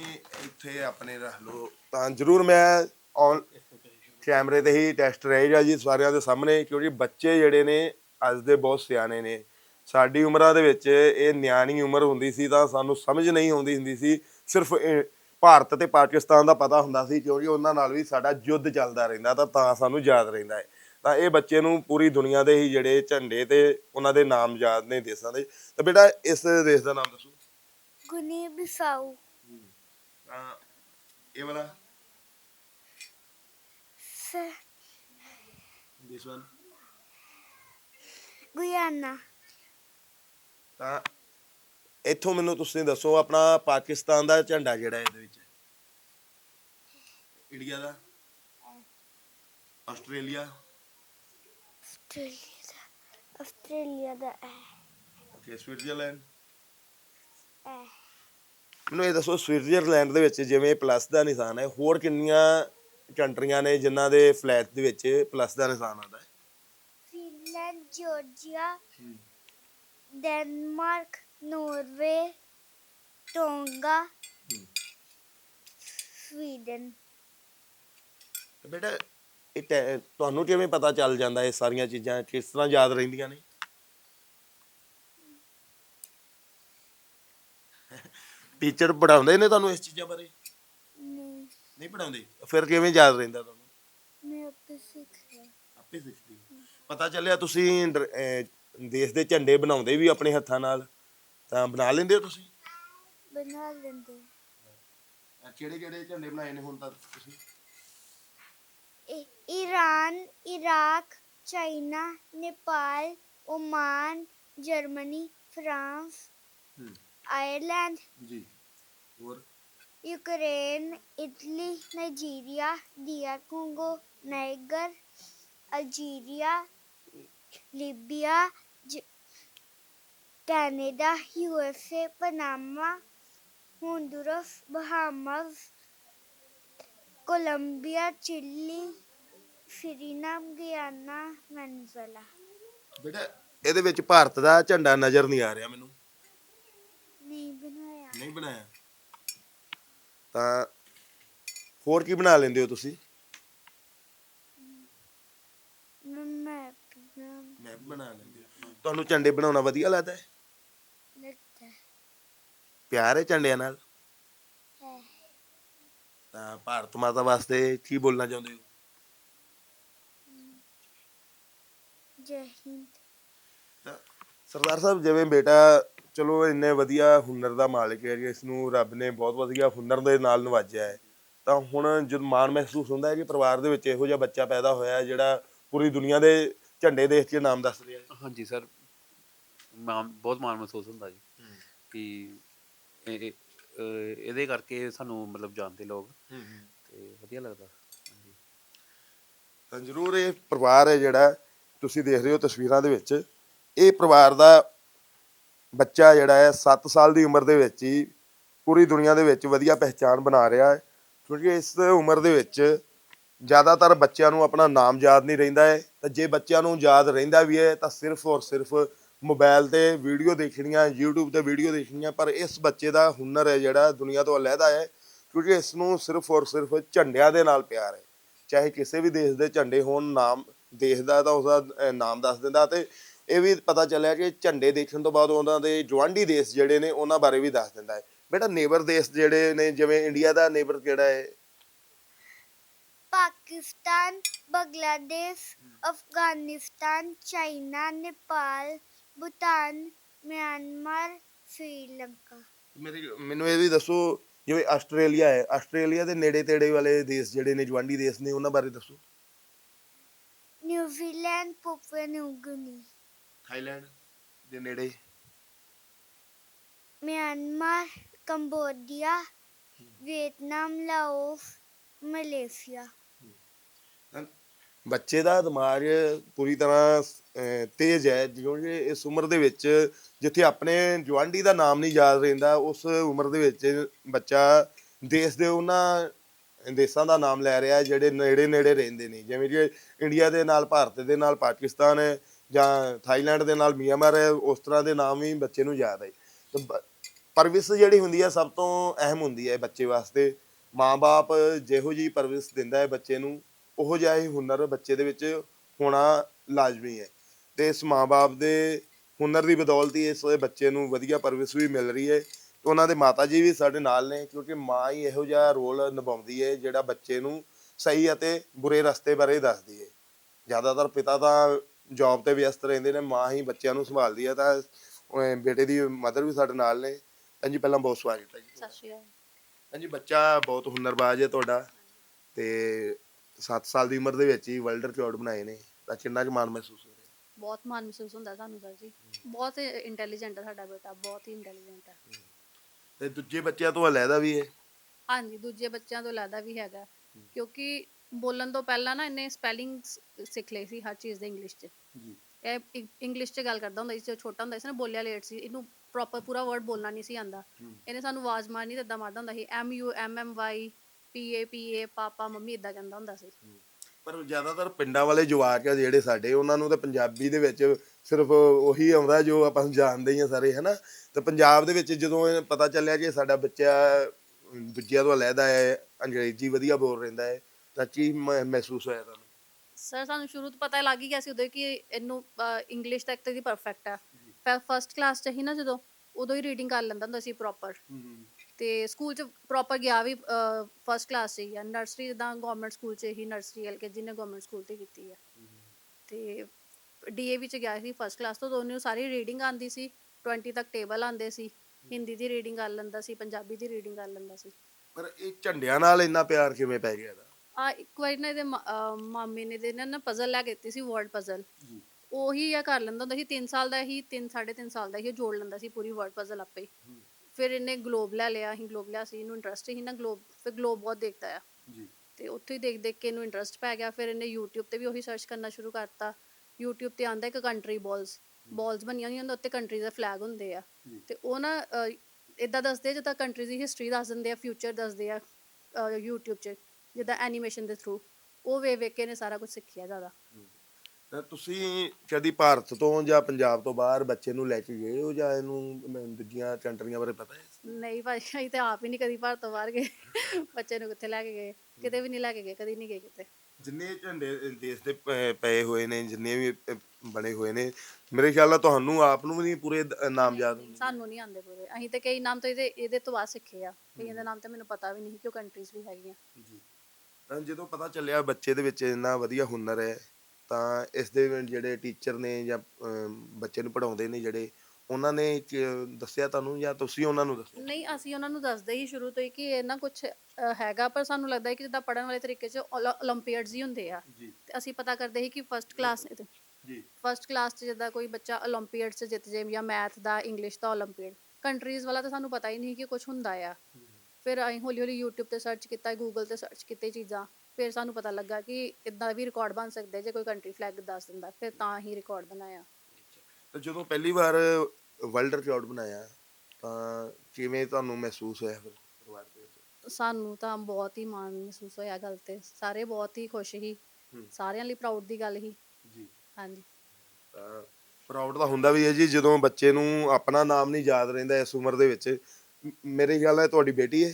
ਇੱਥੇ ਆਪਣੇ ਰਹਿ ਲਓ। ਤਾਂ ਜਰੂਰ ਮੈਂ ਔਨ ਕੈਮਰੇ ਤੇ ਹੀ ਟੈਸਟ ਰਹੇਗਾ ਜੀ ਸਾਰਿਆਂ ਦੇ ਸਾਹਮਣੇ, ਕਿਉਂਕਿ ਬੱਚੇ ਜਿਹੜੇ ਨੇ ਅੱਜ ਦੇ ਬਹੁਤ ਸਿਆਣੇ ਨੇ। ਸਾਡੀ ਉਮਰਾਂ ਦੇ ਵਿੱਚ ਇਹ ਨਿਆਣੀ ਉਮਰ ਹੁੰਦੀ ਸੀ ਤਾਂ ਸਾਨੂੰ ਸਮਝ ਨਹੀਂ ਆਉਂਦੀ ਹੁੰਦੀ ਸੀ। ਸਿਰਫ ਭਾਰਤ ਤੇ ਪਾਕਿਸਤਾਨ ਦਾ ਪਤਾ ਹੁੰਦਾ ਸੀ, ਕਿਉਂਕਿ ਉਹਨਾਂ ਨਾਲ ਵੀ ਸਾਡਾ ਯੁੱਧ ਚੱਲਦਾ ਰਹਿੰਦਾ ਤਾਂ ਤਾਂ ਸਾਨੂੰ ਯਾਦ ਰਹਿੰਦਾ ਹੈ। ਤਾਂ ਇਹ ਬੱਚੇ ਨੂੰ ਪੂਰੀ ਦੁਨੀਆ ਦੇ ਹੀ ਜਿਹੜੇ ਝੰਡੇ ਤੇ ਉਹਨਾਂ ਦੇ ਨਾਮ ਯਾਦ ਨੇ ਦੇਸ਼ਾਂ ਦੇ। ਤਾਂ ਬੇਟਾ ਇਸ ਦੇਸ਼ ਦਾ ਨਾਮ ਦੱਸੋ। ਗੁਨੀ ਬਿਸਾਊ ਤਾਂ ਇਹ ਵਾਲਾ ਸ- this one. ਗੁਇਆਨਾ ਤਾਂ ਇੱਥੋਂ ਮੈਨੂੰ ਤੁਸੀਂ ਦੱਸੋ ਆਪਣਾ ਪਾਕਿਸਤਾਨ ਦਾ ਝੰਡਾ ਜਿਹੜਾ ਇਹਦੇ ਵਿੱਚ? ਇੰਡੀਆ ਦਾ? ਆਸਟ੍ਰੇਲੀਆ? ਆਸਟ੍ਰੇਲੀਆ ਦਾ। ਆਸਟ੍ਰੇਲੀਆ ਦਾ ਓਕੇ ਸਵਿਟਜ਼ਰਲੈਂਡ? ਇਹ ਮੈਨੂੰ ਇਹ ਦੱਸੋ ਸਵਿਟਜ਼ਰਲੈਂਡ ਦੇ ਵਿੱਚ ਜਿਵੇਂ ਪਲੱਸ ਦਾ ਨਿਸ਼ਾਨ ਹੈ ਹੋਰ ਕਿੰਨੀਆਂ ਕੰਟਰੀਆਂ ਨੇ ਜਿਨ੍ਹਾਂ ਦੇ ਫਲੈਗ ਦੇ ਵਿੱਚ ਪਲੱਸ ਦਾ ਨਿਸ਼ਾਨ ਆਉਂਦਾ ਹੈ? Finland Georgia Denmark Norway Tonga Sweden ਬੇਟਾ ਇਹ ਟੈ- ਤੁਹਾਨੂੰ ਕਿਵੇਂ ਪਤਾ ਚੱਲ ਜਾਂਦਾ ਇਹ ਸਾਰੀਆਂ ਚੀਜ਼ਾਂ ਕਿਸ ਤਰ੍ਹਾਂ ਯਾਦ ਰਹਿੰਦੀਆਂ ਨੇ? ਟੀਚਰ ਪੜਾਉਂਦੇ ਨੇ ਤੁਹਾਨੂੰ ਇਸ ਚੀਜ਼ਾਂ ਬਾਰੇ? ਨਹੀਂ। ਨਹੀਂ ਪੜਾਉਂਦੇ ਫਿਰ ਕਿਵੇਂ ਯਾਦ ਰਹਿੰਦਾ ਤੁਹਾਨੂੰ? ਮੈਂ ਆਪੇ ਸਿੱਖ ਲਿਆ। ਆਪੇ ਸਿੱਖਦੇ ਹੋ। ਪਤਾ ਚੱਲਿਆ ਤੁਸੀਂ ਡਰ- ਅਹ ਦੇਸ਼ ਦੇ ਝੰਡੇ ਬਣਾਉਂਦੇ ਵੀ ਆਪਣੇ ਹੱਥਾਂ ਨਾਲ। ਤਾਂ ਬਣਾ ਲੈਂਦੇ ਹੋ ਤੁਸੀਂ? ਬਣਾ ਲੈਂਦੇ। ਕਿਹੜੇ ਕਿਹੜੇ ਝੰਡੇ ਬਣਾਏ ਨੇ ਹੁਣ ਤੱਕ ਤੁਸੀਂ? ਇਹ Iran Iraq China Nepal Oman Germany France. ਹੂੰ। ਆਇਰਲੈਂਡ ਜੀ ਹੋਰ? Ukraine Italy Nigeria DR Congo Niger Algeria Libya Canada USA Panama Honduras Bahamas Colombia Chile Suriname Guyana Venezuela. ਬੇਟਾ ਇਹਦੇ ਵਿੱਚ ਭਾਰਤ ਦਾ ਝੰਡਾ ਨਜ਼ਰ ਨਹੀਂ ਆ ਰਿਹਾ ਮੈਨੂੰ। ਨਹੀਂ ਬਣਾਇਆ। ਤਾਂ ਹੋਰ ਕੀ ਬਣਾ ਲੈਂਦੇ ਹੋ ਤੁਸੀਂ? ਮੈਂ ਬਣਾ ਲੈਂਦੇ ਤੁਹਾਨੂੰ ਝੰਡੇ ਬਣਾਉਣਾ ਵਧੀਆ ਲੱਗਦਾ ਹੈ? ਲੱਗਦਾ ਪਿਆਰ ਹੈ ਝੰਡਿਆਂ ਨਾਲ? ਤਾਂ ਭਾਰਤ ਮਾਤਾ ਵਾਸਤੇ ਕੀ ਬੋਲਣਾ ਚਾਹੁੰਦੇ ਹੋ? ਜੈ ਹਿੰਦ। ਸਰਦਾਰ ਸਾਹਿਬ ਜਿਵੇਂ ਬੇਟਾ ਚਲੋ ਇੰਨੇ ਵਧੀਆ ਹੁਨਰ ਦਾ ਮਾਲਕ ਹੈ ਜੀ ਇਸ ਨੂੰ ਰੱਬ ਨੇ ਬਹੁਤ ਵਧੀਆ ਹੁਨਰ ਦੇ ਨਾਲ ਨਵਾਜਿਆ ਹੈ। ਤਾਂ ਹੁਣ ਜਦ ਮਾਣ ਮਹਿਸੂਸ ਹੁੰਦਾ ਹੈ ਕਿ ਪਰਿਵਾਰ ਦੇ ਵਿੱਚ ਇਹੋ ਜਿਹਾ ਬੱਚਾ ਪੈਦਾ ਹੋਇਆ ਜਿਹੜਾ ਪੂਰੀ ਦੁਨੀਆ ਦੇ ਝੰਡੇ ਦੇਖ ਕੇ ਨਾਮ ਦੱਸ ਰਿਹਾ ਹੈ। ਹਾਂਜੀ ਸਰ ਮਾਣ ਬਹੁਤ ਮਾਣ ਮਹਿਸੂਸ ਹੁੰਦਾ ਜੀ। ਕਿ ਇਹ- ਇਹਦੇ ਕਰਕੇ ਸਾਨੂੰ ਮਤਲਬ ਜਾਣਦੇ ਲੋਕ। ਤੇ ਵਧੀਆ ਲੱਗਦਾ ਹਾਂਜੀ। ਤਾਂ ਜ਼ਰੂਰ ਇਹ ਪਰਿਵਾਰ ਹੈ ਜਿਹੜਾ ਤੁਸੀਂ ਦੇਖ ਰਹੇ ਹੋ ਤਸਵੀਰਾਂ ਦੇ ਵਿੱਚ ਇਹ ਪਰਿਵਾਰ ਦਾ ਬੱਚਾ ਜਿਹੜਾ ਹੈ 7 ਸਾਲ ਦੀ ਉਮਰ ਦੇ ਵਿੱਚ ਹੀ ਪੂਰੀ ਦੁਨੀਆ ਦੇ ਵਿੱਚ ਵਧੀਆ ਪਹਿਚਾਣ ਬਣਾ ਰਿਹਾ ਹੈ ਕਿਉਂਕਿ ਇਸ ਉਮਰ ਦੇ ਵਿੱਚ ਜ਼ਿਆਦਾਤਰ ਬੱਚਿਆਂ ਨੂੰ ਆਪਣਾ ਨਾਮ ਯਾਦ ਨਹੀਂ ਰਹਿੰਦਾ ਹੈ ਤਾਂ ਜੇ ਬੱਚਿਆਂ ਨੂੰ ਯਾਦ ਰਹਿੰਦਾ ਵੀ ਹੈ ਤਾਂ ਸਿਰਫ ਔਰ ਸਿਰਫ ਮੋਬਾਈਲ ਤੇ ਵੀਡੀਓ ਦੇਖਣੀਆਂ YouTube ਤੇ ਵੀਡੀਓ ਦੇਖਣੀਆਂ ਪਰ ਇਸ ਬੱਚੇ ਦਾ ਹੁਨਰ ਹੈ ਜਿਹੜਾ ਦੁਨੀਆ ਤੋਂ ਅਲੱਗਾ ਹੈ ਕਿਉਂਕਿ ਇਸ ਨੂੰ ਸਿਰਫ ਔਰ ਸਿਰਫ ਝੰਡਿਆਂ ਦੇ ਨਾਲ ਪਿਆਰ ਹੈ। ਚਾਹੇ ਕਿਸੇ ਵੀ ਦੇਸ਼ ਦੇ ਝੰਡੇ ਹੋਣ ਨਾਮ ਦੇਸ਼ ਦਾ ਤਾਂ ਉਸਦਾ ਅਹ, ਨਾਮ ਦੱਸ ਦਿੰਦਾ ਤੇ ਇਹ ਵੀ ਪਤਾ ਚੱਲਿਆ ਕਿ ਝੰਡੇ ਦੇਖਣ ਤੋਂ ਬਾਅਦ ਉਹਨਾਂ ਦੇ ਜਵਾਂਡੀ ਦੇਸ਼ ਜਿਹੜੇ ਨੇ ਉਹਨਾਂ ਬਾਰੇ ਵੀ ਦੱਸ ਦਿੰਦਾ ਹੈ। ਬੇਟਾ ਨੇਬਰ ਦੇਸ਼ ਜਿਹੜੇ ਨੇ ਜਿਵੇਂ ਇੰਡੀਆ ਦਾ ਨੇਬਰ ਕਿਹੜਾ ਹੈ? Pakistan Bangladesh Afghanistan China Nepal Bhutan Myanmar Sri Lanka. ਮੈਨੂੰ ਇਹ ਵੀ ਦੱਸੋ ਜਿਵੇਂ ਆਸਟ੍ਰੇਲੀਆ ਹੈ ਆਸਟ੍ਰੇਲੀਆ ਦੇ ਨੇੜੇ ਤੇੜੇ ਵਾਲੇ ਦੇਸ਼ ਜਿਹੜੇ ਨੇ ਜਵਾਂਡੀ ਦੇਸ਼ ਨੇ ਉਹਨਾਂ ਬਾਰੇ ਦੱਸੋ। ਨਿਊਜ਼ੀਲੈਂਡ ਪਪੂਆ ਨਿਊਗਨੀ। ਥਾਈਲੈਂਡ ਦੇ ਨੇੜੇ? Myanmar Cambodia Vietnam Laos Malaysia. ਬੱਚੇ ਦਾ ਦਿਮਾਗ ਪੂਰੀ ਤਰ੍ਹਾਂ ਤੇਜ਼ ਹੈ ਕਿਉਂਕਿ ਇਸ ਉਮਰ ਦੇ ਵਿੱਚ ਜਿੱਥੇ ਆਪਣੇ ਜਵਾਂਡੀ ਦਾ ਨਾਮ ਨਹੀਂ ਯਾਦ ਰਹਿੰਦਾ ਉਸ ਉਮਰ ਦੇ ਵਿੱਚ ਬੱਚਾ ਦੇਸ਼ ਦੇ ਉਹਨਾਂ ਦੇਸ਼ਾਂ ਦਾ ਨਾਮ ਲੈ ਰਿਹਾ ਜਿਹੜੇ ਨੇੜੇ ਨੇੜੇ ਰਹਿੰਦੇ ਨੇ। ਜਿਵੇਂ ਕਿ ਇੰਡੀਆ ਦੇ ਨਾਲ ਭਾਰਤ ਦੇ ਨਾਲ ਪਾਕਿਸਤਾਨ ਹੈ ਜਾਂ ਥਾਈਲੈਂਡ ਦੇ ਨਾਲ ਮੀਆਂਮਾਰ ਹੈ, ਉਸ ਤਰ੍ਹਾਂ ਦੇ ਨਾਮ ਵੀ ਬੱਚੇ ਨੂੰ ਯਾਦ ਹੈ। ਤੇ ਬ- ਪਰਵਿਸ਼ ਜਿਹੜੀ ਹੁੰਦੀ ਹੈ, ਸਭ ਤੋਂ ਅਹਿਮ ਹੁੰਦੀ ਹੈ ਬੱਚੇ ਵਾਸਤੇ। ਮਾਂ-ਬਾਪ ਜਿਹੋ ਜੀ ਪਰਵਿਸ਼ ਦਿੰਦਾ ਹੈ ਬੱਚੇ ਨੂੰ, ਉਹੋ ਜਿਹਾ ਹੀ ਹੁਨਰ ਬੱਚੇ ਦੇ ਵਿੱਚ ਹੋਣਾ ਲਾਜ਼ਮੀ ਹੈ। ਤੇ ਇਸ ਮਾਂ-ਬਾਪ ਦੇ ਹੁਨਰ ਦੀ ਬਦੌਲਤ ਹੀ ਇਸ ਬੱਚੇ ਨੂੰ ਵਧੀਆ ਪਰਵਿਸ਼ ਵੀ ਮਿਲ ਰਹੀ ਹੈ। ਤੇ ਉਹਨਾਂ ਦੇ ਮਾਤਾ ਜੀ ਵੀ ਸਾਡੇ ਨਾਲ ਨੇ, ਕਿਉਂਕਿ ਮਾਂ ਹੀ ਇਹੋ ਜਿਹਾ ਰੋਲ ਨਿਭਾਉਂਦੀ ਹੈ, ਜਿਹੜਾ ਬੱਚੇ ਨੂੰ ਸਹੀ ਅਤੇ ਬੁਰੇ ਰਸਤੇ ਬਾਰੇ ਦੱਸਦੀ ਹੈ। ਜ਼ਿਆਦਾਤਰ ਪਿਤਾ ਤਾਂ ਜੌਬ ਤੇ ਵਿਅਸਤ ਰਹਿੰਦੇ ਨੇ ਮਾਂ ਹੀ ਬੱਚਿਆਂ ਨੂੰ ਸੰਭਾਲਦੀ ਹੈ ਤਾਂ ਬੇਟੇ ਦੀ ਮਦਰ ਵੀ ਸਾਡੇ ਨਾਲ ਨੇ। ਹਾਂਜੀ ਪਹਿਲਾਂ ਬਹੁਤ ਸਵਾਗਤ ਹੈ ਜੀ। ਸਤਿ ਸ਼੍ਰੀ ਅਕਾਲ। ਹਾਂਜੀ ਬੱਚਾ ਬਹੁਤ ਹੁਨਰਬਾਜ਼ ਹੈ ਤੁਹਾਡਾ ਤੇ 7 ਸਾਲ ਦੀ ਉਮਰ ਦੇ ਵਿੱਚ ਹੀ ਵਰਲਡ ਰਿਕਾਰਡ ਬਣਾਏ ਨੇ ਤਾਂ ਕਿੰਨਾ ਕੁ ਮਾਣ ਮਹਿਸੂਸ ਹੋ ਰਿਹਾ? ਬਹੁਤ ਮਾਣ ਮਹਿਸੂਸ ਹੁੰਦਾ ਸਾਨੂੰ ਸਰ ਜੀ। ਬਹੁਤ ਇੰਟੈਲੀਜੈਂਟ ਹੈ ਸਾਡਾ ਬੇਟਾ ਬਹੁਤ ਹੀ ਇੰਟੈਲੀਜੈਂਟ ਹੈ। ਤੇ ਦੂਜੇ ਬੱਚਿਆਂ ਤੋਂ ਅਲੱਗਾ ਵੀ ਹੈ? ਹਾਂਜੀ ਦੂਜੇ ਬੱਚਿਆਂ ਤੋਂ ਅਲੱਗਾ ਵੀ ਹੈਗਾ। ਕਿਉਂਕਿ ਬੋਲਣ ਤੋਂ ਪਹਿਲਾਂ ਨਾ ਇਹਨੇ ਸਪੈਲਿੰਗ ਸਿੱਖ ਲਈ ਸੀ ਹਰ ਚੀਜ਼ ਦੇ ਇੰਗਲਿਸ਼ 'ਚ। ਜੀ। ਇਹ ਇੰਗਲਿਸ਼ 'ਚ ਗੱਲ ਕਰਦਾ ਹੁੰਦਾ ਸੀ ਜਦੋਂ ਛੋਟਾ ਹੁੰਦਾ ਸੀ ਨਾ ਬੋਲਿਆ ਲੇਟ ਸੀ ਇਹਨੂੰ ਪ੍ਰੋਪਰ ਪੂਰਾ ਵਰਡ ਬੋਲਣਾ ਨਹੀਂ ਸੀ ਆਂਦਾ ਇਹਨੇ ਸਾਨੂੰ ਆਵਾਜ਼ ਮਾਰਨੀ ਤੇ ਇਦਾਂ ਮਾਰਦਾ ਹੁੰਦਾ ਸੀ M U M M Y P A P A papa mummy ਇਦਾਂ ਕਹਿੰਦਾ ਹੁੰਦਾ ਸੀ। ਪਰ ਜ਼ਿਆਦਾਤਰ ਪਿੰਡਾਂ ਵਾਲੇ ਜਵਾਕ ਆ ਜਿਹੜੇ ਸਾਡੇ ਉਹਨਾਂ ਨੂੰ ਤਾਂ ਪੰਜਾਬੀ ਦੇ ਵਿੱਚ ਸਿਰਫ ਉਹੀ ਆਉਂਦਾ ਜੋ ਆਪਾਂ ਜਾਣਦੇ ਹੀ ਆ ਸਾਰੇ ਹਨਾ? ਤੇ ਪੰਜਾਬ ਦੇ ਵਿੱਚ ਜਦੋਂ ਇਹ ਪਤਾ ਚੱਲਿਆ ਕਿ ਸਾਡਾ ਬੱਚਾ ਦੂਜਿਆਂ ਤੋਂ ਅਲੱਗਾ ਹੈ ਅੰਗਰੇਜ਼ੀ ਵਧੀਆ ਬੋਲ ਰਹਿੰਦਾ ਹੈ ਤਾਂ ਕੀ ਮਹਿਸੂਸ ਹੋਇਆ ਤੁਹਾਨੂੰ? ਸਰ ਸਾਨੂੰ ਸ਼ੁਰੂ ਤੋਂ ਪਤਾ ਲੱਗ ਹੀ ਗਿਆ ਸੀ ਉਦੋਂ ਕਿ ਇਹਨੂੰ ਇੰਗਲਿਸ਼ ਤੱਕ ਤੇ ਦੀ ਪਰਫੈਕਟ ਆ। ਫਿਰ ਫਸਟ ਕਲਾਸ ਚ ਹੀ ਨਾ ਜਦੋਂ ਉਦੋਂ ਹੀ ਰੀਡਿੰਗ ਕਰ ਲੈਂਦਾ ਹੁੰਦਾ ਸੀ ਪ੍ਰੋਪਰ ਤੇ ਸਕੂਲ ਚ ਪ੍ਰੋਪਰ ਗਿਆ ਵੀ ਫਸਟ ਕਲਾਸ ਚ ਹੀ ਆ। ਨਰਸਰੀ ਜਿੱਦਾਂ ਗਵਰਨਮੈਂਟ ਸਕੂਲ ਚ ਹੀ ਨਰਸਰੀ ਐਲਕੇਜੀ ਨੇ ਗਵਰਨਮੈਂਟ ਸਕੂਲ ਤੇ ਕੀਤੀ ਆ। ਤੇ ਡੀਏਵੀ ਚ ਗਿਆ ਸੀ ਫਸਟ ਕਲਾਸ ਤੋਂ। ਦੋਨੋਂ ਸਾਰੀ ਰੀਡਿੰਗ ਆਂਦੀ ਸੀ। 20 ਤੱਕ ਟੇਬਲ ਆਂਦੇ ਸੀ। ਹਿੰਦੀ ਦੀ ਰੀਡਿੰਗ ਕਰ ਲੈਂਦਾ ਸੀ ਪੰਜਾਬੀ ਦੀ ਰੀਡਿੰਗ ਕਰ ਲੈਂਦਾ ਸੀ। ਪਰ ਇਹ ਝੰਡਿਆਂ ਨਾਲ ਇੰਨਾ ਪਿਆਰ ਕਿਵੇਂ ਪੈ ਗਿਆ ਇਹਦਾ? ਆ ਇੱਕ ਵਾਰੀ ਨਾ ਇਹਦੇ ਮਾ- ਅਹ ਮਾਮੇ ਨੇ ਦੇ ਨਾ ਪਜ਼ਲ ਲੈ ਕੇ ਦਿੱਤੀ ਸੀ ਵਰਡ ਪਜ਼ਲ ਉਹੀ ਆ ਕਰ ਲੈਂਦਾ ਹੁੰਦਾ ਸੀ 3 ਸਾਲ ਦਾ ਹੀ 3 3.5 ਸਾਲ ਦਾ ਹੀ ਉਹ ਜੋੜ ਲੈਂਦਾ ਸੀ ਪੂਰੀ ਵਰਡ ਪਜ਼ਲ ਆਪੇ। ਹੀ। ਫਿਰ ਇਹਨੇ ਗਲੋਬ ਲੈ ਲਿਆ ਅਸੀਂ ਗਲੋਬ ਲਿਆ ਸੀ ਇਹਨੂੰ ਇੰਟਰਸਟ ਸੀ ਨਾ ਗਲੋਬ ਫਿਰ ਗਲੋਬ ਬਹੁਤ ਦੇਖਦਾ ਆ। ਜੀ। ਤੇ ਉੱਥੇ ਹੀ ਦੇਖ ਦੇਖ ਕੇ ਇਹਨੂੰ ਇੰਟਰਸਟ ਪੈ ਗਿਆ ਫਿਰ ਇਹਨੇ YouTube ਤੇ ਵੀ ਉਹੀ ਸਰਚ ਕਰਨਾ ਸ਼ੁਰੂ ਕਰਤਾ। YouTube ਤੇ ਆਂਦਾ ਇੱਕ ਕੰਟਰੀ ਬਾਲਸ ਬਾਲਸ ਬਣੀਆਂ ਹੋਈਆਂ ਹੁੰਦੀਆਂ ਉੱਤੇ ਕੰਟਰੀ ਦੇ ਫਲੈਗ ਹੁੰਦੇ ਆ। ਤੇ ਉਹ ਨਾ ਇਦਾਂ ਦੱਸਦੇ ਆ ਜਿੱਦਾਂ ਕੰਟਰੀ ਦੀ ਹਿਸਟਰੀ ਦੱਸ ਦਿੰਦੇ ਆ ਫਿਊਚਰ ਦੱਸਦੇ ਆ ਅਹ, YouTube 'ਚ। ਜਿੱਦਾਂ ਐਨੀਮੇਸ਼ਨ ਦੇ ਥਰੂ ਉਹ ਵੇ ਵੇਖ ਕੇ ਇਹਨੇ ਸਾਰਾ ਕੁਝ ਸਿੱਖਿਆ ਜ਼ਿਆਦਾ। ਤਾਂ ਤੁਸੀਂ ਕਦੀ ਭਾਰਤ ਤੋਂ ਜਾਂ ਪੰਜਾਬ ਤੋਂ ਬਾਹਰ ਬੱਚੇ ਨੂੰ ਲੈ ਕੇ ਗਏ ਹੋ ਜਾਂ ਇਹਨੂੰ ਮ- ਦੂਜੀਆਂ ਕੰਟਰੀਆਂ ਬਾਰੇ ਪਤਾ ਹੈ ਨਹੀਂ ਭਾਈ ਅਸੀਂ ਤੇ ਆਪ ਹੀ ਨਹੀਂ ਕਦੀ ਭਾਰਤ ਤੋਂ ਬਾਹਰ ਗਏ। ਬੱਚੇ ਨੂੰ ਕਿੱਥੇ ਲੈ ਕੇ ਗਏ? ਕਿਤੇ ਵੀ ਨਹੀਂ ਲੈ ਕੇ ਗਏ ਕਦੀ ਨਹੀਂ ਗਏ ਕਿਤੇ। ਜਿੰਨੇ ਝੰਡੇ ਦੇਸ਼ ਦੇ ਪ- ਪਏ ਹੋਏ ਨੇ ਜਿੰਨੇ ਵੀ ਅ, ਬਣੇ ਹੋਏ ਨੇ ਮੇਰੇ ਖਿਆਲ ਨਾਲ ਤੁਹਾਨੂੰ ਆਪ ਨੂੰ ਵੀ ਨਹੀਂ ਪੂਰੇ ਦ- ਨਾਮ ਯਾਦ ਹੁੰਦੇ ਸਾਨੂੰ ਨਹੀਂ ਆਉਂਦੇ ਪੂਰੇ। ਅਸੀਂ ਤੇ ਕਈ ਨਾਮ ਤਾਂ ਇਹਦੇ ਇਹਦੇ ਤੋਂ ਬਾਅਦ ਸਿੱਖੇ ਆ। ਕਈਆਂ ਦੇ ਨਾਮ ਤੇ ਮੈਨੂੰ ਪਤਾ ਵੀ ਨਹੀਂ ਕਿ ਉਹ ਕੰਟਰੀਜ਼ ਵੀ ਹੈਗੀਆਂ। ਜੀ। ਤਾਂ ਜਦੋਂ ਪਤਾ ਚੱਲਿਆ ਬੱਚੇ ਦੇ ਵਿੱਚ ਇੰਨਾ ਵਧੀਆ ਹੁਨਰ ਹੈ ਤਾਂ ਇਸ ਦੇ ਜਿਹੜੇ ਟੀਚਰ ਨੇ ਜਾਂ ਬੱਚੇ ਨੂੰ ਪੜਾਉਂਦੇ ਨੇ ਜਿਹੜੇ ਉਹਨਾਂ ਨੇ ਦੱਸਿਆ ਤੁਹਾਨੂੰ ਜਾਂ ਤੁਸੀਂ ਉਹਨਾਂ ਨੂੰ ਦੱਸਿਆ? ਨਹੀਂ ਅਸੀਂ ਉਹਨਾਂ ਨੂੰ ਦੱਸਦੇ ਹੀ ਸ਼ੁਰੂ ਤੋਂ ਹੀ ਕਿ ਇਹ ਨਾ ਕੁਝ ਹੈਗਾ ਪਰ ਸਾਨੂੰ ਲੱਗਦਾ ਹੈ ਕਿ ਜਿੱਦਾਂ ਪੜਨ ਵਾਲੇ ਤਰੀਕੇ 'ਚ 올림픽ਸ ਹੀ ਹੁੰਦੇ ਆ। ਤੇ ਅਸੀਂ ਪਤਾ ਕਰਦੇ ਹੀ ਕਿ ਫਰਸਟ ਕਲਾਸ ਜੀ। ਫਰਸਟ ਕਲਾਸ 'ਚ ਜਿੱਦਾਂ ਕੋਈ ਬੱਚਾ 올림픽ਸ 'ਚ ਜਿੱਤ ਜੇ ਜਾਂ ਮੈਥ ਦਾ ਇੰਗਲਿਸ਼ ਦਾ 올림픽 ਕੰਟਰੀਜ਼ ਵਾਲਾ ਤਾਂ ਸਾਨੂੰ ਪਤਾ ਹੀ ਨਹੀਂ ਕਿ ਕੁਝ ਹੁੰਦਾ ਆ। ਫਿਰ ਅਸੀਂ ਹੌਲੀ ਹੌਲੀ YouTube ਤੇ ਸਰਚ ਕੀਤਾ Google ਤੇ ਸਰਚ ਕੀਤੇ ਚੀਜ਼ਾਂ ਫਿਰ ਸਾਨੂੰ ਪਤਾ ਲੱਗਾ ਕਿ ਇਦਾਂ ਵੀ ਰਿਕਾਰਡ ਬਣ ਸਕਦੇ ਜੇ ਕੋਈ ਕੰਟਰੀ ਫਲੈਗ ਦੱਸ ਦਿੰਦਾ ਫਿਰ ਤਾਂ ਹੀ ਰਿਕਾਰਡ ਬਣਾਇਆ। ਤਾਂ ਜਦੋਂ ਪਹਿਲੀ ਵਾਰ ਵਰਲਡ ਰਿਕਾਰਡ ਬਣਾਇਆ ਤਾਂ ਕਿਵੇਂ ਤੁਹਾਨੂੰ ਮਹਿਸੂਸ ਹੋਇਆ ਫਿਰ ਪਰਿਵਾਰ ਦੇ ਵਿੱਚ? ਸਾਨੂੰ ਤਾਂ ਬਹੁਤ ਹੀ ਮਾਣ ਮਹਿਸੂਸ ਹੋਇਆ ਗੱਲ ਤੇ ਸਾਰੇ ਬਹੁਤ ਹੀ ਖੁਸ਼ ਸੀ ਹੂੰ। ਸਾਰਿਆਂ ਲਈ ਪ੍ਰਾਊਡ ਦੀ ਗੱਲ ਸੀ। ਜੀ। ਹਾਂਜੀ। ਪ੍ਰਾਊਡ ਤਾਂ ਹੁੰਦਾ ਵੀ ਹੈ ਜੀ ਜਦੋਂ ਬੱਚੇ ਨੂੰ ਆਪਣਾ ਨਾਮ ਨਹੀਂ ਯਾਦ ਰਹਿੰਦਾ ਇਸ ਉਮਰ ਦੇ ਵਿੱਚ ਮੇਰੇ ਖਿਆਲ ਨਾਲ ਤੁਹਾਡੀ ਬੇਟੀ ਹੈ।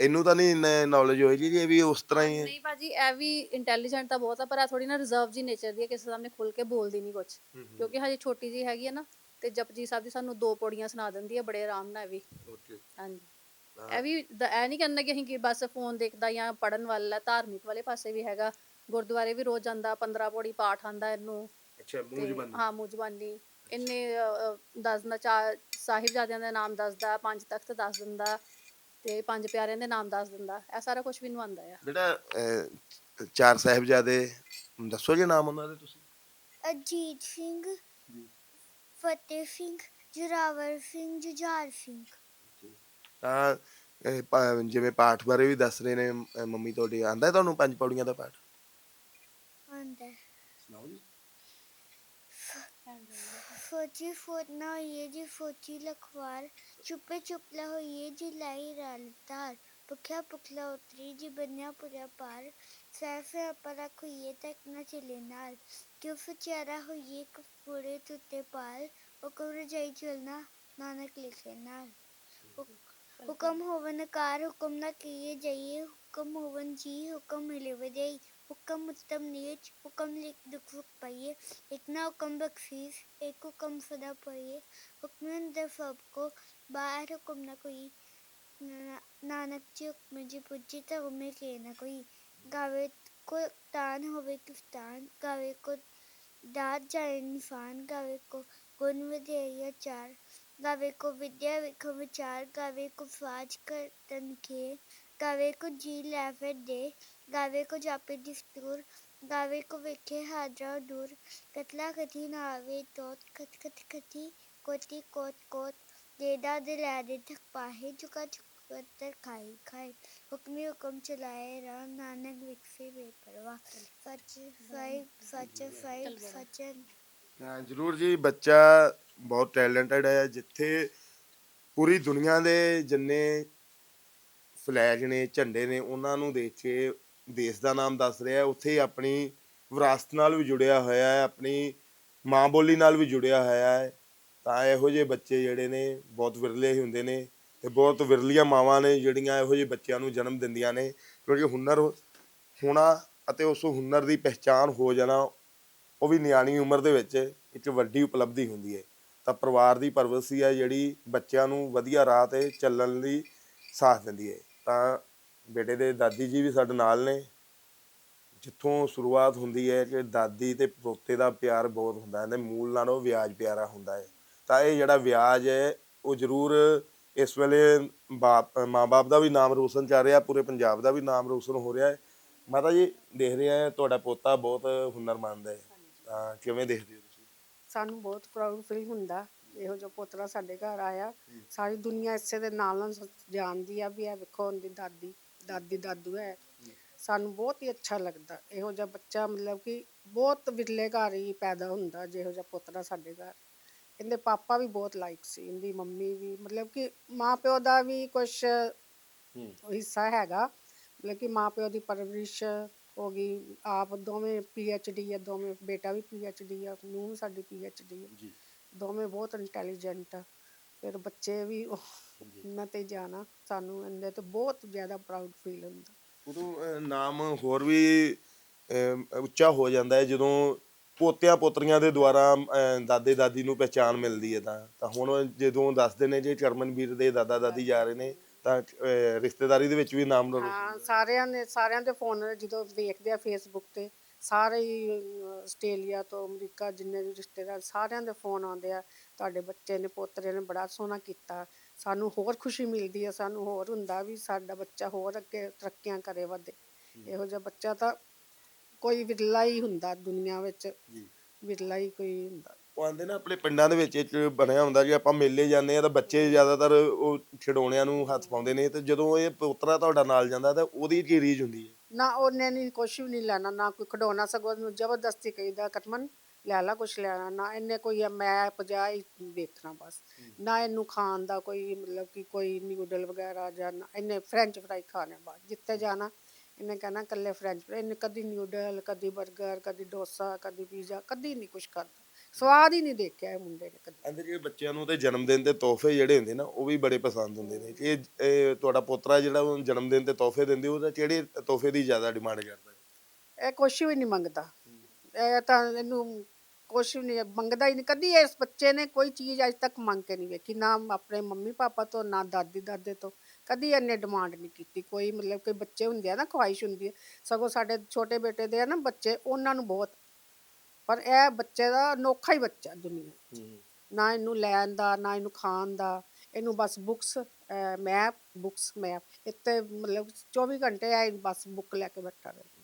ਇਹਨੂੰ ਤਾਂ ਨਹੀਂ ਨੌਲੇਜ ਹੋਏਗੀ ਕਿ ਇਹ ਵੀ ਉਸ ਤਰ੍ਹਾਂ ਹੀ ਹੈ। ਨਹੀਂ ਭਾਜੀ ਇਹ ਵੀ ਇੰਟੈਲੀਜੈਂਟ ਤਾਂ ਬਹੁਤ ਆ ਪਰ ਆ ਥੋੜੀ ਨਾ ਰਿਜ਼ਰਵ ਜੀ ਨੇਚਰ ਦੀ ਹੈ ਕਿਸੇ ਸਾਹਮਣੇ ਖੁੱਲ ਕੇ ਬੋਲਦੀ ਨਹੀਂ ਕੁਝ ਕਿਉਂਕਿ ਹਜੇ ਛੋਟੀ ਜੀ ਹੈਗੀ ਹੈ ਨਾ ਤੇ ਜਪਜੀ ਸਾਹਿਬ ਦੀ ਸਾਨੂੰ ਦੋ ਪੌੜੀਆਂ ਸੁਣਾ ਦਿੰਦੀ ਹੈ ਬੜੇ ਆਰਾਮ ਨਾਲ ਵੀ। ਓਕੇ ਹਾਂਜੀ। ਇਹ ਵੀ ਇਹ ਨਹੀਂ ਕਰਨਾ ਕਿ ਅਸੀਂ ਕਿ ਬਸ ਫੋਨ ਦੇਖਦਾ ਜਾਂ ਪੜਨ ਵਾਲਾ ਧਾਰਮਿਕ ਵਾਲੇ ਪਾਸੇ ਵੀ ਹੈਗਾ। ਗੁਰਦੁਆਰੇ ਵੀ ਰੋਜ਼ ਜਾਂਦਾ 15 ਪੌੜੀ ਪਾਠ ਆਂਦਾ ਇਹਨੂੰ। ਅੱਛਾ ਮੂੰਹ ਜ਼ਬਾਨੀ। ਹਾਂ ਮੁਜਬਾਨੀ ਇੰਨੇ ਅ, ਅ, ਦੱਸਦਾ ਚਾ ਸਾਹਿਬਜ਼ਾਦਿਆਂ ਦੇ ਨਾਮ ਦੱਸਦਾ ਪੰਜ ਤਖਤ ਦੱਸ ਦਿੰਦਾ ਤੇ ਪੰਜ ਪਿਆਰਿਆਂ ਦੇ ਨਾਮ ਦੱਸ ਦਿੰਦਾ ਇਹ ਸਾਰਾ ਕੁਝ ਮੈਨੂੰ ਆਂਦਾ ਆ। ਬੇਟਾ ਅਹ, ਚਾਰ ਸਾਹਿਬਜ਼ਾਦੇ ਦੱਸੋ ਜੀ ਨਾਮ ਉਹਨਾਂ ਦੇ ਤੁਸੀਂ। ਅਜੀਤ ਸਿੰਘ ਜੀ। ਫਤਿਹ ਸਿੰਘ ਜੁਰਾਵਰ ਸਿੰਘ ਜੁਝਾਰ ਸਿੰਘ। ਤਾਂ ਪਾ- ਜਿਵੇਂ ਪਾਠ ਬਾਰੇ ਵੀ ਦੱਸ ਰਹੇ ਨੇ ਅਹ, ਮੰਮੀ ਤੁਹਾਡੀ ਆਂਦਾ ਤੁਹਾਨੂੰ ਪੰਜ ਪੌੜੀਆਂ ਦਾ ਪਾਠ? ਆਂਦਾ ਹੈ। ਸੁਣਾਓ ਜੀ ਫੌਜੀ ਫੌਜ ਨਾ ਹੋਈਏ ਜੀ ਫੌਜੀ ਲਖਵਾਰ ਚੁੱਪੇ ਚੁੱਪਲਾ ਹੋਈਏ ਜੀ ਲਾਈ ਰਲਤਾਰ ਭੁੱਖਿਆ ਭੁਖਲਾ ਉਤਰੀ ਜੀ ਬੰਨਿਆ ਪੁਰਿਆ ਪਾਰ ਸੈਫੇ ਅਪਰਾ ਹੋਈਏ ਤੱਕ ਨਾ ਚਲੇ ਨਾਲ ਕਿਉਂ ਫਚਾਰਾ ਹੋਈਏ ਕਪੂਰੇ ਤੁੱਤੇ ਪਾਲ ਹੁਕਮ ਰਜਾਈ ਚਲਣਾ ਨਾਨਕ ਲਿਖੇ ਨਾਲ ਹੁਕ- ਹੁਕਮ ਹੋਵਨ ਕਾਰ ਹੁਕਮ ਨਾ ਕੀਏ ਜਾਈਏ ਹੁਕਮ ਹੋਵਨ ਜੀ ਹੁਕਮ ਮਿਲੇ ਵਜਾਈ ਹੁਕਮ ਉਤਮ ਨੀਚ ਹੁਕਮ ਲਿਖ ਦੁਖ ਸੁਖ ਪਾਈਏ ਹੁਕਮ ਬਖਸ਼ੀਸ ਇੱਕ ਹੁਕਮ ਸਦਾ ਪਾਈਏ ਹੁਕਮ ਅੰਦਰ ਸਭ ਕੋ ਬਾਹਰ ਹੁਕਮ ਨਾ ਕੋਈ ਨਾਨਕ ਜੀ ਹੁਕਮ ਜੀ ਪੁੱਜੀ ਤਾਂ ਹੁਮੇ ਕੇ ਨਾ ਕੋਈ ਗਾਵੇ ਕੋ ਤਾਨ ਹੋਵੇ ਕਿਫਤਾਨ ਗਾਵੇ ਕੋ ਦਾਤ ਜਾਏ ਨਿਫਾਨ ਗਾਵੇ ਕੋ ਗੁਣ ਵਧੇਰੀਆ ਚਾਰ ਗਾਵੇ ਕੋ ਵਿਦਿਆ ਵਿਖੋ ਵਿਚਾਰ ਗਾਵੇ ਕੋ ਫਾਜ ਕਰ ਤਨ ਗਾਵੇ ਕੋ ਜੀ ਲੈ ਫਿਰ ਦੇ ਗਾਵੇ ਕੋ ਜਾਪੇ ਦਸਤੂਰ ਗਾਵੇ ਕੋ ਵੇਖੇ ਹਾਜਾ ਦੂਰ ਕਤਲਾ ਕਥੀ ਨਾ ਆਵੇ ਤੋਤ ਕਤ ਕਤ ਕਥੀ ਕੋਤੀ ਕੋਤ ਕੋਤ। ਦੇਦਾ ਦਿਲਾ ਦੇ ਥਕ ਪਾਹੇ, ਝੁਕਾ ਝੁਕਤਰ ਖਾਈ ਖਾਈ। ਹੁਕਮੀ ਹੁਕਮ ਚਲਾਏ ਰਾਮ ਨਾਨਕ ਵਿਖਸੇ ਬੇਪਰਵਾ ਸੱਚ ਫਾਈ ਸੱਚ ਫਾਈ ਸੱਚ ਹਾਂ, ਜਰੂਰ ਜੀ, ਬੱਚਾ ਬਹੁਤ ਟੈਲੈਂਟਡ ਹੈ, ਜਿੱਥੇ ਪੂਰੀ ਦੁਨੀਆ ਦੇ ਜਿੰਨੇ ਫਲੈਗ ਨੇ, ਝੰਡੇ ਨੇ, ਉਹਨਾਂ ਨੂੰ ਦੇਖ ਕੇ ਦੇਸ਼ ਦਾ ਨਾਮ ਦੱਸ ਰਿਹਾ ਹੈ। ਉੱਥੇ ਹੀ ਆਪਣੀ ਵਿਰਾਸਤ ਨਾਲ ਵੀ ਜੁੜਿਆ ਹੋਇਆ ਹੈ। ਆਪਣੀ ਮਾਂ ਬੋਲੀ ਨਾਲ ਵੀ ਜੁੜਿਆ ਹੋਇਆ ਹੈ। ਤਾਂ ਇਹੋ ਜਿਹੇ ਬੱਚੇ ਜਿਹੜੇ ਨੇ, ਬਹੁਤ ਵਿਰਲੇ ਹੀ ਹੁੰਦੇ ਨੇ ਤੇ ਬਹੁਤ ਵਿਰਲੀਆਂ ਮਾਵਾਂ ਨੇ ਜਿਹੜੀਆਂ ਇਹੋ ਜਿਹੇ ਬੱਚਿਆਂ ਨੂੰ ਜਨਮ ਦਿੰਦੀਆਂ ਨੇ। ਕਿਉਂਕਿ ਹੁਨਰ ਹੋਣਾ ਅਤੇ ਉਸ ਹੁਨਰ ਦੀ ਪਹਿਚਾਨ ਹੋ ਜਾਣਾ, ਉਹ ਵੀ ਨਿਆਣੀ ਉਮਰ ਦੇ ਵਿੱਚ ਇੱਕ ਵੱਡੀ ਉਪਲਬਧੀ ਹੁੰਦੀ ਹੈ। ਤਾਂ ਪਰਿਵਾਰ ਦੀ ਪਰਵਰਿਸ਼ ਹੈ ਜਿਹੜੀ ਬੱਚਿਆਂ ਨੂੰ ਵਧੀਆ ਰਾਹ ਤੇ ਚੱਲਣ ਲਈ ਸਾਥ ਦਿੰਦੀ ਹੈ। ਤਾਂ ਬੇਟੇ ਦੇ ਦਾਦੀ ਜੀ ਵੀ ਸਾਡੇ ਨਾਲ ਨੇ। ਜਿੱਥੋਂ ਸ਼ੁਰੂਆਤ ਹੁੰਦੀ ਹੈ ਕਿ ਦਾਦੀ ਤੇ ਪੋਤੇ ਦਾ ਪਿਆਰ ਬਹੁਤ ਹੁੰਦਾ ਹੈ ਤੇ ਮੂਲ ਨਾਲੋਂ ਵਿਆਜ ਪਿਆਰਾ ਹੁੰਦਾ ਹੈ। ਤਾਂ ਇਹ ਜਿਹੜਾ ਵਿਆਜ ਹੈ ਉਹ ਜ਼ਰੂਰ ਇਸ ਵੇਲੇ ਬਾਪ ਮਾਂ-ਬਾਪ ਦਾ ਵੀ ਨਾਮ ਰੋਸ਼ਨ ਕਰ ਰਿਹਾ ਪੂਰੇ ਪੰਜਾਬ ਦਾ ਵੀ ਨਾਮ ਰੋਸ਼ਨ ਹੋ ਰਿਹਾ ਹੈ। ਮਾਤਾ ਜੀ ਦੇਖ ਰਹੇ ਆ ਤੁਹਾਡਾ ਪੋਤਾ ਬਹੁਤ ਹੁਨਰਮੰਦ ਹੈ। ਤਾਂ ਕਿਵੇਂ ਦੇਖਦੇ ਹੋ ਤੁਸੀਂ? ਸਾਨੂੰ ਬਹੁਤ ਪ੍ਰਾਊਡ ਫੀਲ ਹੁੰਦਾ ਇਹੋ ਜਿਹਾ ਪੋਤਰਾ ਸਾਡੇ ਘਰ ਆਇਆ। ਸਾਰੀ ਦੁਨੀਆ ਇਸੇ ਦੇ ਨਾਲ ਨਾਲ ਜਾਣਦੀ ਆ ਵੀ ਇਹ ਵੇਖੋ ਉਹਦੀ ਦਾਦੀ। ਦਾਦੀ ਦਾਦੂ ਹੈ। ਸਾਨੂੰ ਬਹੁਤ ਹੀ ਅੱਛਾ ਲੱਗਦਾ। ਇਹੋ ਜਿਹਾ ਬੱਚਾ ਮਤਲਬ ਕਿ ਬਹੁਤ ਵਿਰਲੇ ਘਰ ਹੀ ਪੈਦਾ ਹੁੰਦਾ ਜਿਹੋ ਜਿਹਾ ਪੋਤਰਾ ਸਾਡੇ ਘਰ। ਇਹਦੇ ਪਾਪਾ ਵੀ ਬਹੁਤ ਲਾਈਕ ਸੀ ਇਹਦੀ ਮੰਮੀ ਵੀ ਮਤਲਬ ਕਿ ਮਾਂ ਪਿਓ ਦਾ ਵੀ ਕੁਝ ਹਿੱਸਾ ਹੈਗਾ। ਮਤਲਬ ਕਿ ਮਾਂ ਪਿਓ ਦੀ ਪਰਵਰਿਸ਼ ਹੋ ਗਈ ਆਪ ਦੋਵੇਂ ਡੀ ਹੈ ਦੋਵੇਂ ਬੇਟਾ ਵੀ ਡੀ ਆ ਨੂੰ ਵੀ ਸਾਡੀ ਡੀ ਹੈ ਜੀ। ਦੋਵੇਂ ਬਹੁਤ ਇੰਟੈਲੀਜੈਂਟ ਆ। ਫਿਰ ਬੱਚੇ ਵੀ ਉਹਨਾਂ ਤੇ ਜਾਣਾ ਸਾਨੂੰ ਇਹਦੇ ਤੇ ਬਹੁਤ ਜ਼ਿਆਦਾ ਪ੍ਰਾਊਡ ਫੀਲ ਹੁੰਦਾ। ਉਦੋਂ ਅਹ, ਨਾਮ ਹੋਰ ਵੀ ਅਹ, ਉੱਚਾ ਹੋ ਜਾਂਦਾ ਹੈ ਜਦੋਂ ਪੋਤਿਆਂ ਪੋਤਰੀਆਂ ਦੇ ਦੁਆਰਾ ਦਾਦੇ ਦਾਦੀ ਨੂੰ ਪਹਿਚਾਨ ਮਿਲਦੀ ਹੈ ਤਾਂ ਤਾਂ ਹੁਣ ਜਦੋਂ ਦੱਸਦੇ ਨੇ ਜੇ ਚਰਮਨਵੀਰ ਦੇ ਦਾਦਾ ਦਾਦੀ ਜਾ ਰਹੇ ਨੇ ਤਾਂ ਅਹ, ਰਿਸ਼ਤੇਦਾਰੀ ਦੇ ਵਿੱਚ ਵੀ ਨਾਮ ਹਾਂ ਸਾਰਿਆਂ ਨੇ ਸਾਰਿਆਂ ਦੇ ਫੋਨ ਜਦੋਂ ਵੇਖਦੇ ਆ ਫੇਸਬੁੱਕ ਤੇ ਸਾਰੇ ਹੀ ਆਸਟ੍ਰੇਲੀਆ ਤੋਂ ਅਮਰੀਕਾ ਜਿੰਨੇ ਵੀ ਰਿਸ਼ਤੇਦਾਰ ਸਾਰਿਆਂ ਦੇ ਫੋਨ ਆਉਂਦੇ ਆ ਤੁਹਾਡੇ ਬੱਚੇ ਨੇ ਪੋਤਰੇ ਨੇ ਬੜਾ ਸੋਹਣਾ ਕੀਤਾ। ਸਾਨੂੰ ਹੋਰ ਖੁਸ਼ੀ ਮਿਲਦੀ ਆ ਸਾਨੂੰ ਹੋਰ ਹੁੰਦਾ ਵੀ ਸਾਡਾ ਬੱਚਾ ਹੋਰ ਅੱਗੇ ਤਰੱਕੀਆਂ ਕਰੇ ਵਧੇ। ਇਹੋ ਜਿਹਾ ਬੱਚਾ ਤਾਂ ਕੋਈ ਵਿਰਲਾ ਹੀ ਹੁੰਦਾ ਦੁਨੀਆ ਵਿੱਚ। ਜੀ। ਵਿਰਲਾ ਹੀ ਕੋਈ ਹੁੰਦਾ। ਉਹ ਆਂਦੇ ਨਾ ਆਪਣੇ ਪਿੰਡਾਂ ਦੇ ਵਿੱਚ ਇੱਕ ਬਣਿਆ ਹੁੰਦਾ ਕਿ ਆਪਾਂ ਮੇਲੇ ਜਾਂਦੇ ਆ ਤਾਂ ਬੱਚੇ ਜ਼ਿਆਦਾਤਰ ਉਹ ਖਿਡੌਣਿਆਂ ਨੂੰ ਹੱਥ ਪਾਉਂਦੇ ਨੇ ਤੇ ਜਦੋਂ ਇਹ ਪੋਤਰਾ ਤੁਹਾਡਾ ਨਾਲ ਜਾਂਦਾ ਤਾਂ ਉਹਦੀ ਕੀ ਰੀਝ ਹੁੰਦੀ ਹੈ? ਨਾ ਉਹਨੇ ਨਹੀਂ ਕੁਛ ਵੀ ਨਹੀਂ ਲੈਣਾ ਨਾ ਕੋਈ ਖਿਡੌਣਾ ਸਗੋਂ ਉਹਨੂੰ ਜ਼ਬਰਦਸਤੀ ਕਹੀਦਾ ਕਟਮਨ ਲੈ ਲਾ ਕੁਛ ਲੈਣਾ ਨਾ ਇਹਨੇ ਕੋਈ ਮੈਪ ਜਾਂ ਹੀ ਵੇਖਣਾ ਬਸ। ਨਾ ਇਹਨੂੰ ਖਾਣ ਦਾ ਕੋਈ ਮਤਲਬ ਕਿ ਕੋਈ ਨਿਊਡਲ ਵਗੈਰਾ ਜਾਂ ਨਾ- ਇਹਨੇ ਫ੍ਰੈਂਚ ਫਰਾਈ ਖਾਣੇ ਬਸ ਜਿੱਥੇ ਜਾਣਾ ਇਹਨੇ ਕਹਿਣਾ ਕੱਲੇ ਫ੍ਰੈਂਚ ਫਰਾਈ ਇਹਨੇ ਕਦੀ ਨਿਊਡਲ ਕਦੀ 버ਗਰ ਕਦੀ ਡੋਸਾ ਕਦੀ ਪੀਜ਼ਾ ਕਦੀ ਨਹੀਂ ਕੁਛ ਕਰਦਾ ਸਵਾਦ ਹੀ ਨਹੀਂ ਦੇਖਿਆ ਇਹ ਮੁੰਡੇ ਨੇ ਕਦੀ। ਕਹਿੰਦੇ ਜਿਹੜੇ ਬੱਚਿਆਂ ਨੂੰ ਤੇ ਜਨਮ ਦਿਨ ਤੇ ਤੋਹਫੇ ਜਿਹੜੇ ਹੁੰਦੇ ਨਾ ਉਹ ਵੀ ਬੜੇ ਪਸੰਦ ਹੁੰਦੇ ਨੇ। ਕਿ ਇਹ ਇਹ ਤੁਹਾਡਾ ਪੋਤਰਾ ਜਿਹੜਾ ਉਹ ਜਨਮ ਦਿਨ ਤੇ ਤੋਹਫੇ ਦਿੰਦੇ ਉਹਦਾ ਕਿਹੜੇ ਤੋਹਫੇ ਦੀ ਜ਼ਿਆਦਾ ਡਿਮਾਂਡ ਕਰਦਾ? ਹੈ ਇਹ ਕੁਛ ਵੀ ਨਹੀਂ ਮੰਗਦਾ। ਇਹ ਤਾਂ ਇਹਨੂੰ ਕੁਛ ਵੀ ਨਹੀਂ ਮੰਗਦਾ ਹੀ ਨਹੀਂ ਕਦੀ ਇਸ ਬੱਚੇ ਨੇ ਕੋਈ ਚੀਜ਼ ਅੱਜ ਤੱਕ ਮੰਗ ਕੇ ਨਹੀਂ ਵੇਖੀ ਨਾ ਆਪਣੇ ਮੰਮੀ ਪਾਪਾ ਤੋਂ ਨਾ ਦਾਦੀ ਦਾਦੇ ਤੋਂ। ਕਦੀ ਇਹਨੇ ਡਿਮਾਂਡ ਨਹੀਂ ਕੀਤੀ। ਕੋਈ ਮਤਲਬ ਕਿ ਬੱਚੇ ਹੁੰਦੇ ਆ ਨਾ ਖੁਆਇਸ਼ ਹੁੰਦੀ ਹੈ ਸਗੋਂ ਸਾਡੇ ਛੋਟੇ ਬੇਟੇ ਦੇ ਆ ਨਾ ਬੱਚੇ ਉਹਨਾਂ ਨੂੰ ਬਹੁਤ ਪਰ ਇਹ ਬੱਚੇ ਦਾ ਅਨੋਖਾ ਹੀ ਬੱਚਾ ਦੁਨੀਆ 'ਚ ਨਾ ਇਹਨੂੰ ਲੈਣ ਦਾ ਨਾ ਇਹਨੂੰ ਖਾਣ ਦਾ। ਇਹਨੂੰ ਬਸ ਬੁੱਕਸ ਮੈਪ ਬੁੱਕਸ ਮੈਪ ਇੱਥੇ ਮਤਲਬ 24 ਘੰਟੇ ਆ ਬਸ ਬੁੱਕ ਲੈ ਕੇ ਬੈਠਾ ਰਹਿੰਦਾ।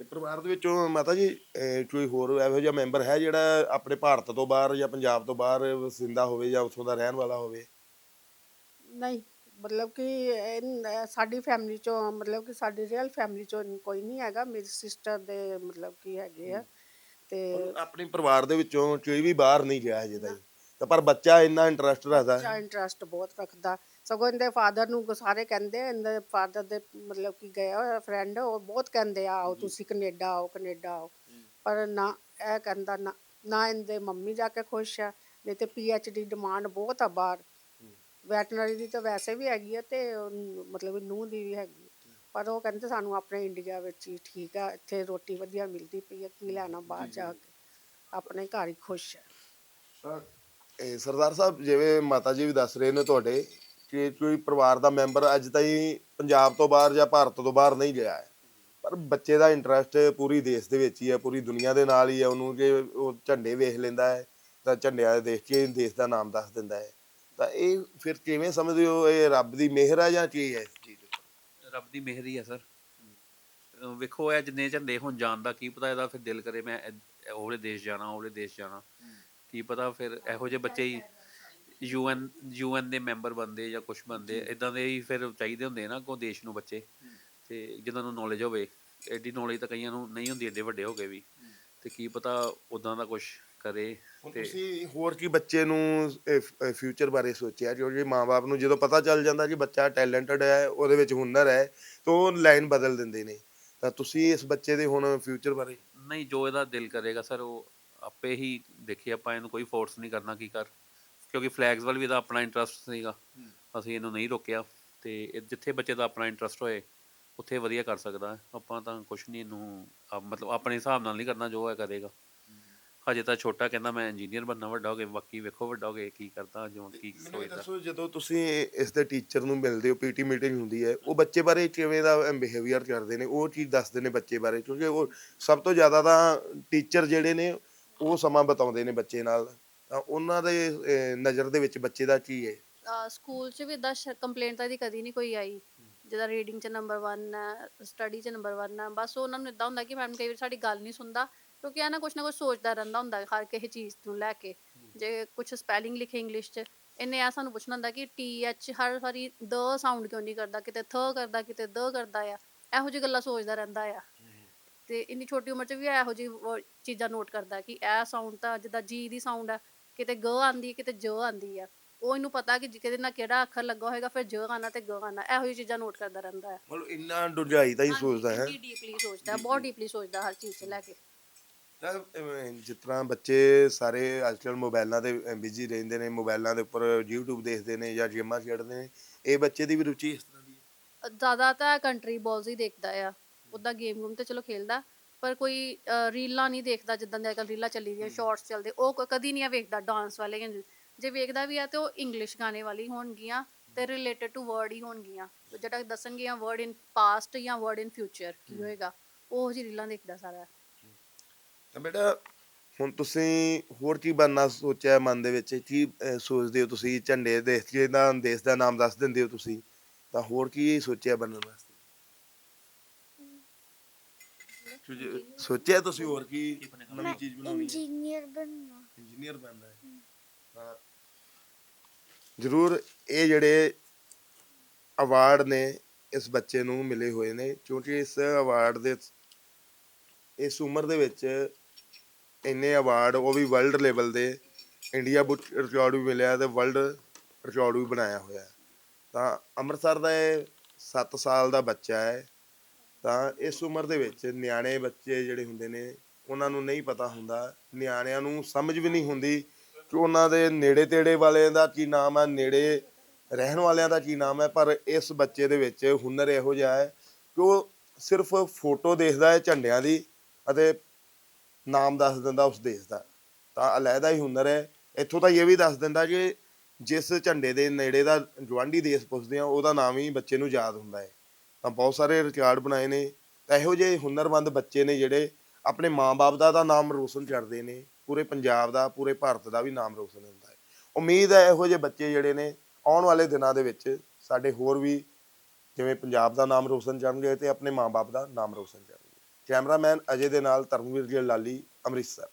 ਤੇ ਪਰਿਵਾਰ ਦੇ ਵਿੱਚੋਂ ਮਾਤਾ ਜੀ ਅਹ ਕੋਈ ਹੋਰ ਇਹੋ ਜਿਹਾ ਮੈਂਬਰ ਹੈ ਜਿਹੜਾ ਆਪਣੇ ਭਾਰਤ ਤੋਂ ਬਾਹਰ ਜਾਂ ਪੰਜਾਬ ਤੋਂ ਬਾਹਰ ਵਸਿੰਦਾ ਹੋਵੇ ਜਾਂ ਉੱਥੋਂ ਦਾ ਰਹਿਣ ਵਾਲਾ ਹੋਵੇ? ਨਹੀਂ ਮਤਲਬ ਕਿ ਇਨ- ਅਹ ਸਾਡੀ ਫੈਮਿਲੀ ਚੋਂ ਮਤਲਬ ਕਿ ਸਾਡੀ ਰੀਅਲ ਫੈਮਿਲੀ ਚੋਂ ਕੋਈ ਨਹੀਂ ਹੈਗਾ ਮੇਰੀ ਸਿਸਟਰ ਦੇ ਮਤਲਬ ਕਿ ਹੈਗੇ ਆ ਤੇ ਆਪਣੇ ਪਰਿਵਾਰ ਦੇ ਵਿੱਚੋਂ ਕੋਈ ਵੀ ਬਾਹਰ ਨਹੀਂ ਗਿਆ ਹਜੇ ਤਾਈਂ। ਤਾਂ ਪਰ ਬੱਚਾ ਇੰਨਾ ਇੰਟਰਸਟ ਰੱਖਦਾ ਬੱਚਾ ਇੰਟਰਸਟ ਬਹੁਤ ਰੱਖਦਾ। ਸਗੋਂ ਇਹਦੇ ਫਾਦਰ ਨੂੰ ਸਾਰੇ ਕਹਿੰਦੇ ਇਹਦੇ ਫਾਦਰ ਦੇ ਮਤਲਬ ਕਿ ਗਿਆ ਹੋਇਆ ਫਰੈਂਡ ਉਹ ਬਹੁਤ ਕਹਿੰਦੇ ਆ ਆਓ ਤੁਸੀਂ ਕੈਨੇਡਾ ਆਓ ਕੈਨੇਡਾ ਆਓ। ਪਰ ਨਾ ਇਹ ਕਹਿੰਦਾ ਨਾ ਨਾ ਇਹਦੇ ਮੰਮੀ ਜਾ ਕੇ ਖੁਸ਼ ਆ ਨਹੀਂ ਤੇ ਪੀ ਐਚ ਡੀ ਡਿਮਾਂਡ ਬਹੁਤ ਆ ਬਾਹਰ। ਵੈਟਰਨਰੀ ਦੀ ਤਾਂ ਵੈਸੇ ਵੀ ਹੈਗੀ ਆ ਤੇ ਉਹ ਮਤਲਬ ਨੂੰਹ ਦੀ ਵੀ ਹੈਗੀ ਆ। ਪਰ ਉਹ ਕਹਿੰਦੇ ਸਾਨੂੰ ਆਪਣੇ ਇੰਡੀਆ ਵਿੱਚ ਹੀ ਠੀਕ ਆ ਇੱਥੇ ਰੋਟੀ ਵਧੀਆ ਮਿਲਦੀ ਪਈ ਆ ਕੀ ਲੈਣਾ ਬਾਹਰ ਜਾ ਕੇ। ਆਪਣੇ ਘਰ ਹੀ ਖੁਸ਼ ਆ। ਇਹ ਸਰਦਾਰ ਸਾਹਿਬ ਜਿਵੇਂ ਮਾਤਾ ਜੀ ਵੀ ਦੱਸ ਰਹੇ ਨੇ ਤੁਹਾਡੇ ਕਿ ਕੋਈ ਪਰਿਵਾਰ ਦਾ ਮੈਂਬਰ ਅੱਜ ਤਾਈਂ ਪੰਜਾਬ ਤੋਂ ਬਾਹਰ ਜਾਂ ਭਾਰਤ ਤੋਂ ਬਾਹਰ ਨਹੀਂ ਗਿਆ ਹੈ। ਪਰ ਬੱਚੇ ਦਾ ਇੰਟਰਸਟ ਪੂਰੀ ਦੇਸ਼ ਦੇ ਵਿੱਚ ਹੀ ਹੈ ਪੂਰੀ ਦੁਨੀਆ ਦੇ ਨਾਲ ਹੀ ਹੈ। ਉਹਨੂੰ ਜੇ ਉਹ ਝੰਡੇ ਵੇਖ ਲੈਂਦਾ ਹੈ ਤਾਂ ਝੰਡਿਆਂ ਦੇ ਦੇਖ ਕੇ ਦੇਸ਼ ਦਾ ਨਾਮ ਦੱਸ ਦਿੰਦਾ ਹੈ। ਤਾਂ ਇਹ ਫਿਰ ਕਿਵੇਂ ਸਮਝਦੇ ਹੋ? ਇਹ ਰੱਬ ਦੀ ਮਿਹਰ ਹੈ ਜਾਂ ਕੀ ਹੈ ਇਸ ਚੀਜ਼ ਉੱਪਰ? ਰੱਬ ਦੀ ਮਿਹਰ ਹੀ ਆ ਸਰ। ਵੇਖੋ ਇਹ ਜਿੰਨੇ ਝੰਡੇ ਹੁਣ ਜਾਣ ਦਾ ਕੀ ਪਤਾ ਇਹਦਾ ਫਿਰ ਦਿਲ ਕਰੇ ਮੈਂ ਉਹਲੇ ਦੇਸ਼ ਜਾਣਾ ਉਹਲੇ ਦੇਸ਼ ਜਾਣਾ। ਕੀ ਪਤਾ ਫਿਰ ਇਹੋ ਜਿਹੇ ਬੱਚੇ ਹੀ ਯੂਐਨ ਯੂਐਨ ਦੇ ਮੈਂਬਰ ਬੰਦੇ ਜਾਂ ਕੁਝ ਬੰਦੇ ਇਦਾਂ ਦੇ ਹੀ ਫਿਰ ਚਾਹੀਦੇ ਹੁੰਦੇ ਨਾ ਕੋ ਦੇਸ਼ ਨੂੰ ਬੱਚੇ। ਤੇ ਜਿਨ੍ਹਾਂ ਨੂੰ ਨੌਲੇਜ ਹੋਵੇ ਐਡੀ ਨੌਲੇਜ ਤਾਂ ਕਈਆਂ ਨੂੰ ਨਹੀਂ ਹੁੰਦੀ ਏਡੇ ਵੱਡੇ ਹੋ ਕੇ ਵੀ। ਤੇ ਕੀ ਪਤਾ ਉਦਾਂ ਦਾ ਕੁਝ ਕਰੇ ਤੇ ਤੁਸੀਂ ਹੋਰ ਕੀ ਬੱਚੇ ਨੂੰ ਫਿਊਚਰ ਬਾਰੇ ਸੋਚਿਆ? ਕਿਉਂਕਿ ਮਾਪੇ ਨੂੰ ਜਦੋਂ ਪਤਾ ਚੱਲ ਜਾਂਦਾ ਕਿ ਬੱਚਾ ਟੈਲੈਂਟਡ ਹੈ ਉਹਦੇ ਵਿੱਚ ਹੁਨਰ ਹੈ ਤਾਂ ਉਹ ਲਾਈਨ ਬਦਲ ਦਿੰਦੇ ਨੇ। ਤਾਂ ਤੁਸੀਂ ਇਸ ਬੱਚੇ ਦੇ ਹੁਣ ਫਿਊਚਰ ਬਾਰੇ? ਨਹੀਂ ਜੋ ਇਹਦਾ ਦਿਲ ਕਰੇਗਾ ਸਰ ਉਹ ਆਪੇ ਹੀ ਦੇਖੇ ਆਪਾਂ ਇਹਨੂੰ ਕੋਈ ਫੋਰਸ ਨਹੀਂ ਕਰਨਾ ਕੀ ਕਰ। ਕਿਉਂਕਿ ਫਲੈਗਸ ਵੱਲ ਵੀ ਇਹਦਾ ਆਪਣਾ ਇੰਟਰਸਟ ਸੀਗਾ। ਅਸੀਂ ਇਹਨੂੰ ਨਹੀਂ ਰੋਕਿਆ ਤੇ ਜਿੱਥੇ ਬੱਚੇ ਦਾ ਆਪਣਾ ਇੰਟਰਸਟ ਹੋਏ ਉੱਥੇ ਵਧੀਆ ਕਰ ਸਕਦਾ। ਆਪਾਂ ਤਾਂ ਕੁਝ ਨਹੀਂ ਇਹਨੂੰ ਮਤਲਬ ਆਪਣੇ ਹਿਸਾਬ ਨਾਲ ਨਹੀਂ ਕਰਨਾ ਜੋ ਹੈ ਕਰੇਗਾ। ਹਜੇ ਤਾਂ ਛੋਟਾ ਕਹਿੰਦਾ ਮੈਂ ਇੰਜੀਨੀਅਰ ਬਣਨਾ ਵੱਡਾ ਹੋ ਕੇ ਬਾਕੀ ਵੇਖੋ ਵੱਡਾ ਹੋ ਕੇ ਕੀ ਕਰਦਾ ਜੋ ਕੀ ਸੋਚਦਾ। ਦੱਸੋ ਜਦੋਂ ਤੁਸੀਂ ਇਸ ਦੇ ਟੀਚਰ ਨੂੰ ਮਿਲਦੇ ਹੋ ਪੀਟੀ ਮੀਟਿੰਗ ਹੁੰਦੀ ਹੈ ਉਹ ਬੱਚੇ ਬਾਰੇ ਕਿਵੇਂ ਦਾ ਬਿਹੇਵੀਅਰ ਕਰਦੇ ਨੇ ਉਹ ਚੀਜ਼ ਦੱਸਦੇ ਨੇ ਬੱਚੇ ਬਾਰੇ? ਕਿਉਂਕਿ ਉਹ ਸਭ ਤੋਂ ਜ਼ਿਆਦਾ ਤਾਂ ਟੀਚਰ ਜਿਹੜੇ ਨੇ ਉਹ ਸਮਾਂ ਬਤਾਉਂਦੇ ਨੇ ਬੱਚੇ ਨਾਲ। ਤਾਂ ਉਹਨਾਂ ਦੇ ਅਹ, ਨਜ਼ਰ ਦੇ ਵਿੱਚ ਬੱਚੇ ਦਾ ਕੀ ਹੈ? ਅਹ ਸਕੂਲ 'ਚ ਵੀ ਇਦਾਂ ਕੰਪਲੇਂਟ ਤਾਂ ਇਹਦੀ ਕਦੀ ਨਹੀਂ ਕੋਈ ਆਈ। ਜਿਹਦਾ ਰੀਡਿੰਗ 'ਚ ਨੰਬਰ 1 ਹੈ ਸਟੱਡੀ 'ਚ ਨੰਬਰ 1 ਹੈ ਬਸ ਉਹਨਾਂ ਨੂੰ ਇਦਾਂ ਹੁੰਦਾ ਕਿ ਮੈਡਮ ਕਈ ਵਾਰ ਸਾਡੀ ਗੱਲ ਨਹੀਂ ਸੁਣਦਾ ਕਿਉਂਕਿ ਇਹ ਨਾ ਕੁਛ ਨਾ ਕੁਛ ਸੋਚਦਾ ਰਹਿੰਦਾ ਹੁੰਦਾ ਹੈ ਹਰ ਕਿਸੇ ਚੀਜ਼ ਨੂੰ ਲੈ ਕੇ। ਜੇ ਕੁਛ ਸਪੈਲਿੰਗ ਲਿਖੇ ਇੰਗਲਿਸ਼ 'ਚ ਇਹਨੇ ਆ ਸਾਨੂੰ ਪੁੱਛਣਾ ਹੁੰਦਾ ਕਿ ਟੀ ਐਚ ਹਰ ਵਾਰੀ ਦ ਸਾਊਂਡ ਕਿਉਂ ਨਹੀਂ ਕਰਦਾ ਕਿਤੇ ਥ ਕਰਦਾ ਕਿਤੇ ਦ ਕਰਦਾ ਆ ਇਹੋ ਜਿਹੀ ਗੱਲਾਂ ਸੋਚਦਾ ਰਹਿੰਦਾ ਆ। ਤੇ ਇੰਨੀ ਛੋਟੀ ਉਮਰ 'ਚ ਵੀ ਇਹੋ ਜਿਹੀ ਚੀਜ਼ਾਂ ਨੋਟ ਕਰਦਾ ਕਿ ਇਹ ਸਾਊਂਡ ਤਾਂ ਜਿੱਦਾਂ ਜੀ ਦੀ ਸਾਊਂਡ ਆ ਕਿਤੇ ਗ ਆਂਦੀ ਕਿਤੇ ਜ ਆਂਦੀ ਆ ਉਹ ਇਹਨੂੰ ਪਤਾ ਕਿ ਕਿਹਦੇ ਨਾਲ ਕਿਹੜਾ ਅੱਖਰ ਲੱਗਾ ਹੋਏਗਾ ਫਿਰ ਜ ਆਣਾ ਤੇ ਗ ਆਣਾ ਇਹੋ ਜਿਹੀ ਚੀਜ਼ਾਂ ਨੋਟ ਕਰਦਾ ਰਹਿੰਦਾ ਹੈ। ਮਤਲਬ ਇੰਨਾ ਡੁੰਝਾਈ ਦਾ ਹੀ ਸੋਚਦਾ ਹੈ। ਡੀਪਲੀ ਸੋਚਦਾ ਹੈ, ਬਹੁਤ ਡੀਪਲੀ ਸੋਚਦਾ ਹਰ ਚੀਜ਼ 'ਚ ਲੈ ਕੇ। ਤਾਂ ਜਿਸ ਤਰ੍ਹਾਂ ਬੱਚੇ ਸਾਰੇ ਅੱਜਕੱਲ ਮੋਬਾਈਲਾਂ ਤੇ ਬਿਜ਼ੀ ਰਹਿੰਦੇ ਨੇ ਮੋਬਾਈਲਾਂ ਦੇ ਉੱਪਰ YouTube ਦੇਖਦੇ ਨੇ ਜਾਂ ਗੇਮਾਂ ਖੇਡਦੇ ਨੇ ਇਹ ਬੱਚੇ ਦੀ ਵੀ ਰੁਚੀ ਇਸ ਤਰ੍ਹਾਂ ਦੀ ਹੈ? ਜ਼ਿਆਦਾ ਤਾਂ ਕੰਟਰੀ ਬਾਲਸ ਹੀ ਦੇਖਦਾ ਆ। ਉਦਾਂ ਗੇਮ ਗੂਮ ਤੇ ਚਲੋ ਖੇਲਦਾ ਪਰ ਕੋਈ ਅਹ, ਰੀਲਾਂ ਨਹੀਂ ਦੇਖਦਾ ਜਿੱਦਾਂ ਦੇ ਅੱਜਕੱਲ ਰੀਲਾਂ ਚੱਲੀ ਦੀਆਂ ਸ਼ਾਰਟਸ ਚੱਲਦੇ ਉਹ ਕ- ਕਦੀ ਨਹੀਂ ਆ ਵੇਖਦਾ ਡਾਂਸ ਵਾਲੇ ਜਾਂ ਜੇ ਵੇਖਦਾ ਵੀ ਆ ਤੇ ਉਹ ਇੰਗਲਿਸ਼ ਗਾਣੇ ਵਾਲੀ ਹੋਣਗੀਆਂ ਤੇ ਰਿਲੇਟਡ ਟੂ ਵਰਡ ਹੀ ਹੋਣਗੀਆਂ। ਤੇ ਜਿਹੜਾ ਦੱਸਣਗੀਆਂ ਵਰਡ ਇਨ ਪਾਸਟ ਜਾਂ ਵਰਡ ਇਨ ਫਿਊਚਰ ਕੀ ਹੋਏਗਾ ਉਹ ਜਿਹੀ ਰੀਲਾਂ ਦੇਖਦਾ ਸਾਰਾ। ਤਾਂ ਬੇਟਾ ਹੁਣ ਤੁਸੀਂ ਹੋਰ ਕੀ ਬਣਨਾ ਸੋਚਿਆ ਮਨ ਦੇ ਵਿੱਚ? ਕੀ ਅਹ, ਸੋਚਦੇ ਹੋ ਤੁਸੀਂ? ਝੰਡੇ ਦੇਸ਼ ਦਾ ਦੇਸ਼ ਦਾ ਨਾਮ ਦੱਸ ਦਿੰਦੇ ਹੋ ਤੁਸੀਂ? ਤਾਂ ਹੋਰ ਕੀ ਸੋਚਿਆ ਬਣਨ ਵਾਸਤੇ? ਸੋਚਿਆ ਤੁਸੀਂ ਹੋਰ ਕੀ ਨਵੀਂ ਚੀਜ਼ ਬਣਾਉਣੀ ਹੈ? ਇੰਜੀਨੀਅਰ ਬਣਨਾ। ਇੰਜੀਨੀਅਰ ਬਣਨਾ ਹੈ। ਤਾਂ ਜ਼ਰੂਰ ਇਹ ਜਿਹੜੇ ਅਵਾਰਡ ਨੇ ਇਸ ਬੱਚੇ ਨੂੰ ਮਿਲੇ ਹੋਏ ਨੇ ਕਿਉਂਕਿ ਇਸ ਅਵਾਰਡ ਦੇ ਇਸ ਉਮਰ ਦੇ ਵਿੱਚ ਇੰਨੇ ਅਵਾਰਡ ਉਹ ਵੀ ਵਰਲਡ ਲੈਵਲ ਦੇ ਇੰਡੀਆ ਬੁੱਕ ਰਿਕਾਰਡ ਵੀ ਮਿਲਿਆ ਤੇ ਵਰਲਡ ਰਿਕਾਰਡ ਵੀ ਬਣਾਇਆ ਹੋਇਆ ਹੈ। ਤਾਂ ਅੰਮ੍ਰਿਤਸਰ ਦਾ ਇਹ 7 ਸਾਲ ਦਾ ਬੱਚਾ ਹੈ। ਤਾਂ ਇਸ ਉਮਰ ਦੇ ਵਿੱਚ ਨਿਆਣੇ ਬੱਚੇ ਜਿਹੜੇ ਹੁੰਦੇ ਨੇ, ਉਹਨਾਂ ਨੂੰ ਨਹੀਂ ਪਤਾ ਹੁੰਦਾ। ਨਿਆਣਿਆਂ ਨੂੰ ਸਮਝ ਵੀ ਨਹੀਂ ਹੁੰਦੀ ਕਿ ਉਹਨਾਂ ਦੇ ਨੇੜੇ ਤੇੜੇ ਵਾਲਿਆਂ ਦਾ ਕੀ ਨਾਮ ਹੈ, ਨੇੜੇ ਰਹਿਣ ਵਾਲਿਆਂ ਦਾ ਕੀ ਨਾਮ ਹੈ, ਪਰ ਇਸ ਬੱਚੇ ਦੇ ਵਿੱਚ ਹੁਨਰ ਇਹੋ ਜਿਹਾ ਹੈ ਕਿ ਉਹ ਸਿਰਫ ਫੋਟੋ ਦੇਖਦਾ ਹੈ ਝੰਡਿਆਂ ਦੀ ਅਤੇ ਨਾਮ ਦੱਸ ਦਿੰਦਾ, ਉਸ ਦੇਸ਼ ਦਾ। ਤਾਂ ਅਲੱਗਾ ਹੀ ਹੁਨਰ ਹੈ। ਇੱਥੋਂ ਤਾਂ ਇਹ ਵੀ ਦੱਸ ਦਿੰਦਾ ਕਿ ਜਿਸ ਝੰਡੇ ਦੇ ਨੇੜੇ ਦਾ ਗਵਾਂਢੀ ਦੇਸ਼ ਪੁੱਛਦੇ ਆ, ਉਹਦਾ ਨਾਮ ਹੀ ਬੱਚੇ ਨੂੰ ਯਾਦ ਹੁੰਦਾ ਹੈ। ਤਾਂ ਬਹੁਤ ਸਾਰੇ ਰਿਕਾਰਡ ਬਣਾਏ ਨੇ, ਤਾਂ ਇਹੋ ਜਿਹੇ ਹੁਨਰਮੰਦ ਬੱਚੇ ਨੇ ਜਿਹੜੇ ਆਪਣੇ ਮਾਂ-ਬਾਪ ਦਾ ਤਾਂ ਨਾਮ ਰੋਸ਼ਨ ਕਰਦੇ ਨੇ, ਪੂਰੇ ਪੰਜਾਬ ਦਾ, ਪੂਰੇ ਭਾਰਤ ਦਾ ਵੀ ਨਾਮ ਰੋਸ਼ਨ ਹੁੰਦਾ ਹੈ। ਉਮੀਦ ਹੈ ਇਹੋ ਜਿਹੇ ਬੱਚੇ ਜਿਹੜੇ ਨੇ, ਆਉਣ ਵਾਲੇ ਦਿਨਾਂ ਦੇ ਵਿੱਚ ਸਾਡੇ ਹੋਰ ਵੀ ਜਿਵੇਂ ਪੰਜਾਬ ਦਾ ਨਾਮ ਰੋਸ਼ਨ ਕਰਨਗੇ ਤੇ ਆਪਣੇ ਮਾਂ-ਬਾਪ ਦਾ ਨਾਮ ਰੋਸ਼ਨ ਕਰਨਗੇ। ਕੈਮਰਾਮੈਨ ਅਜੇ ਦੇ ਨਾਲ ਧਰਮਵੀਰ ਜੀ ਲਾਲੀ, ਅੰਮ੍ਰਿਤਸਰ।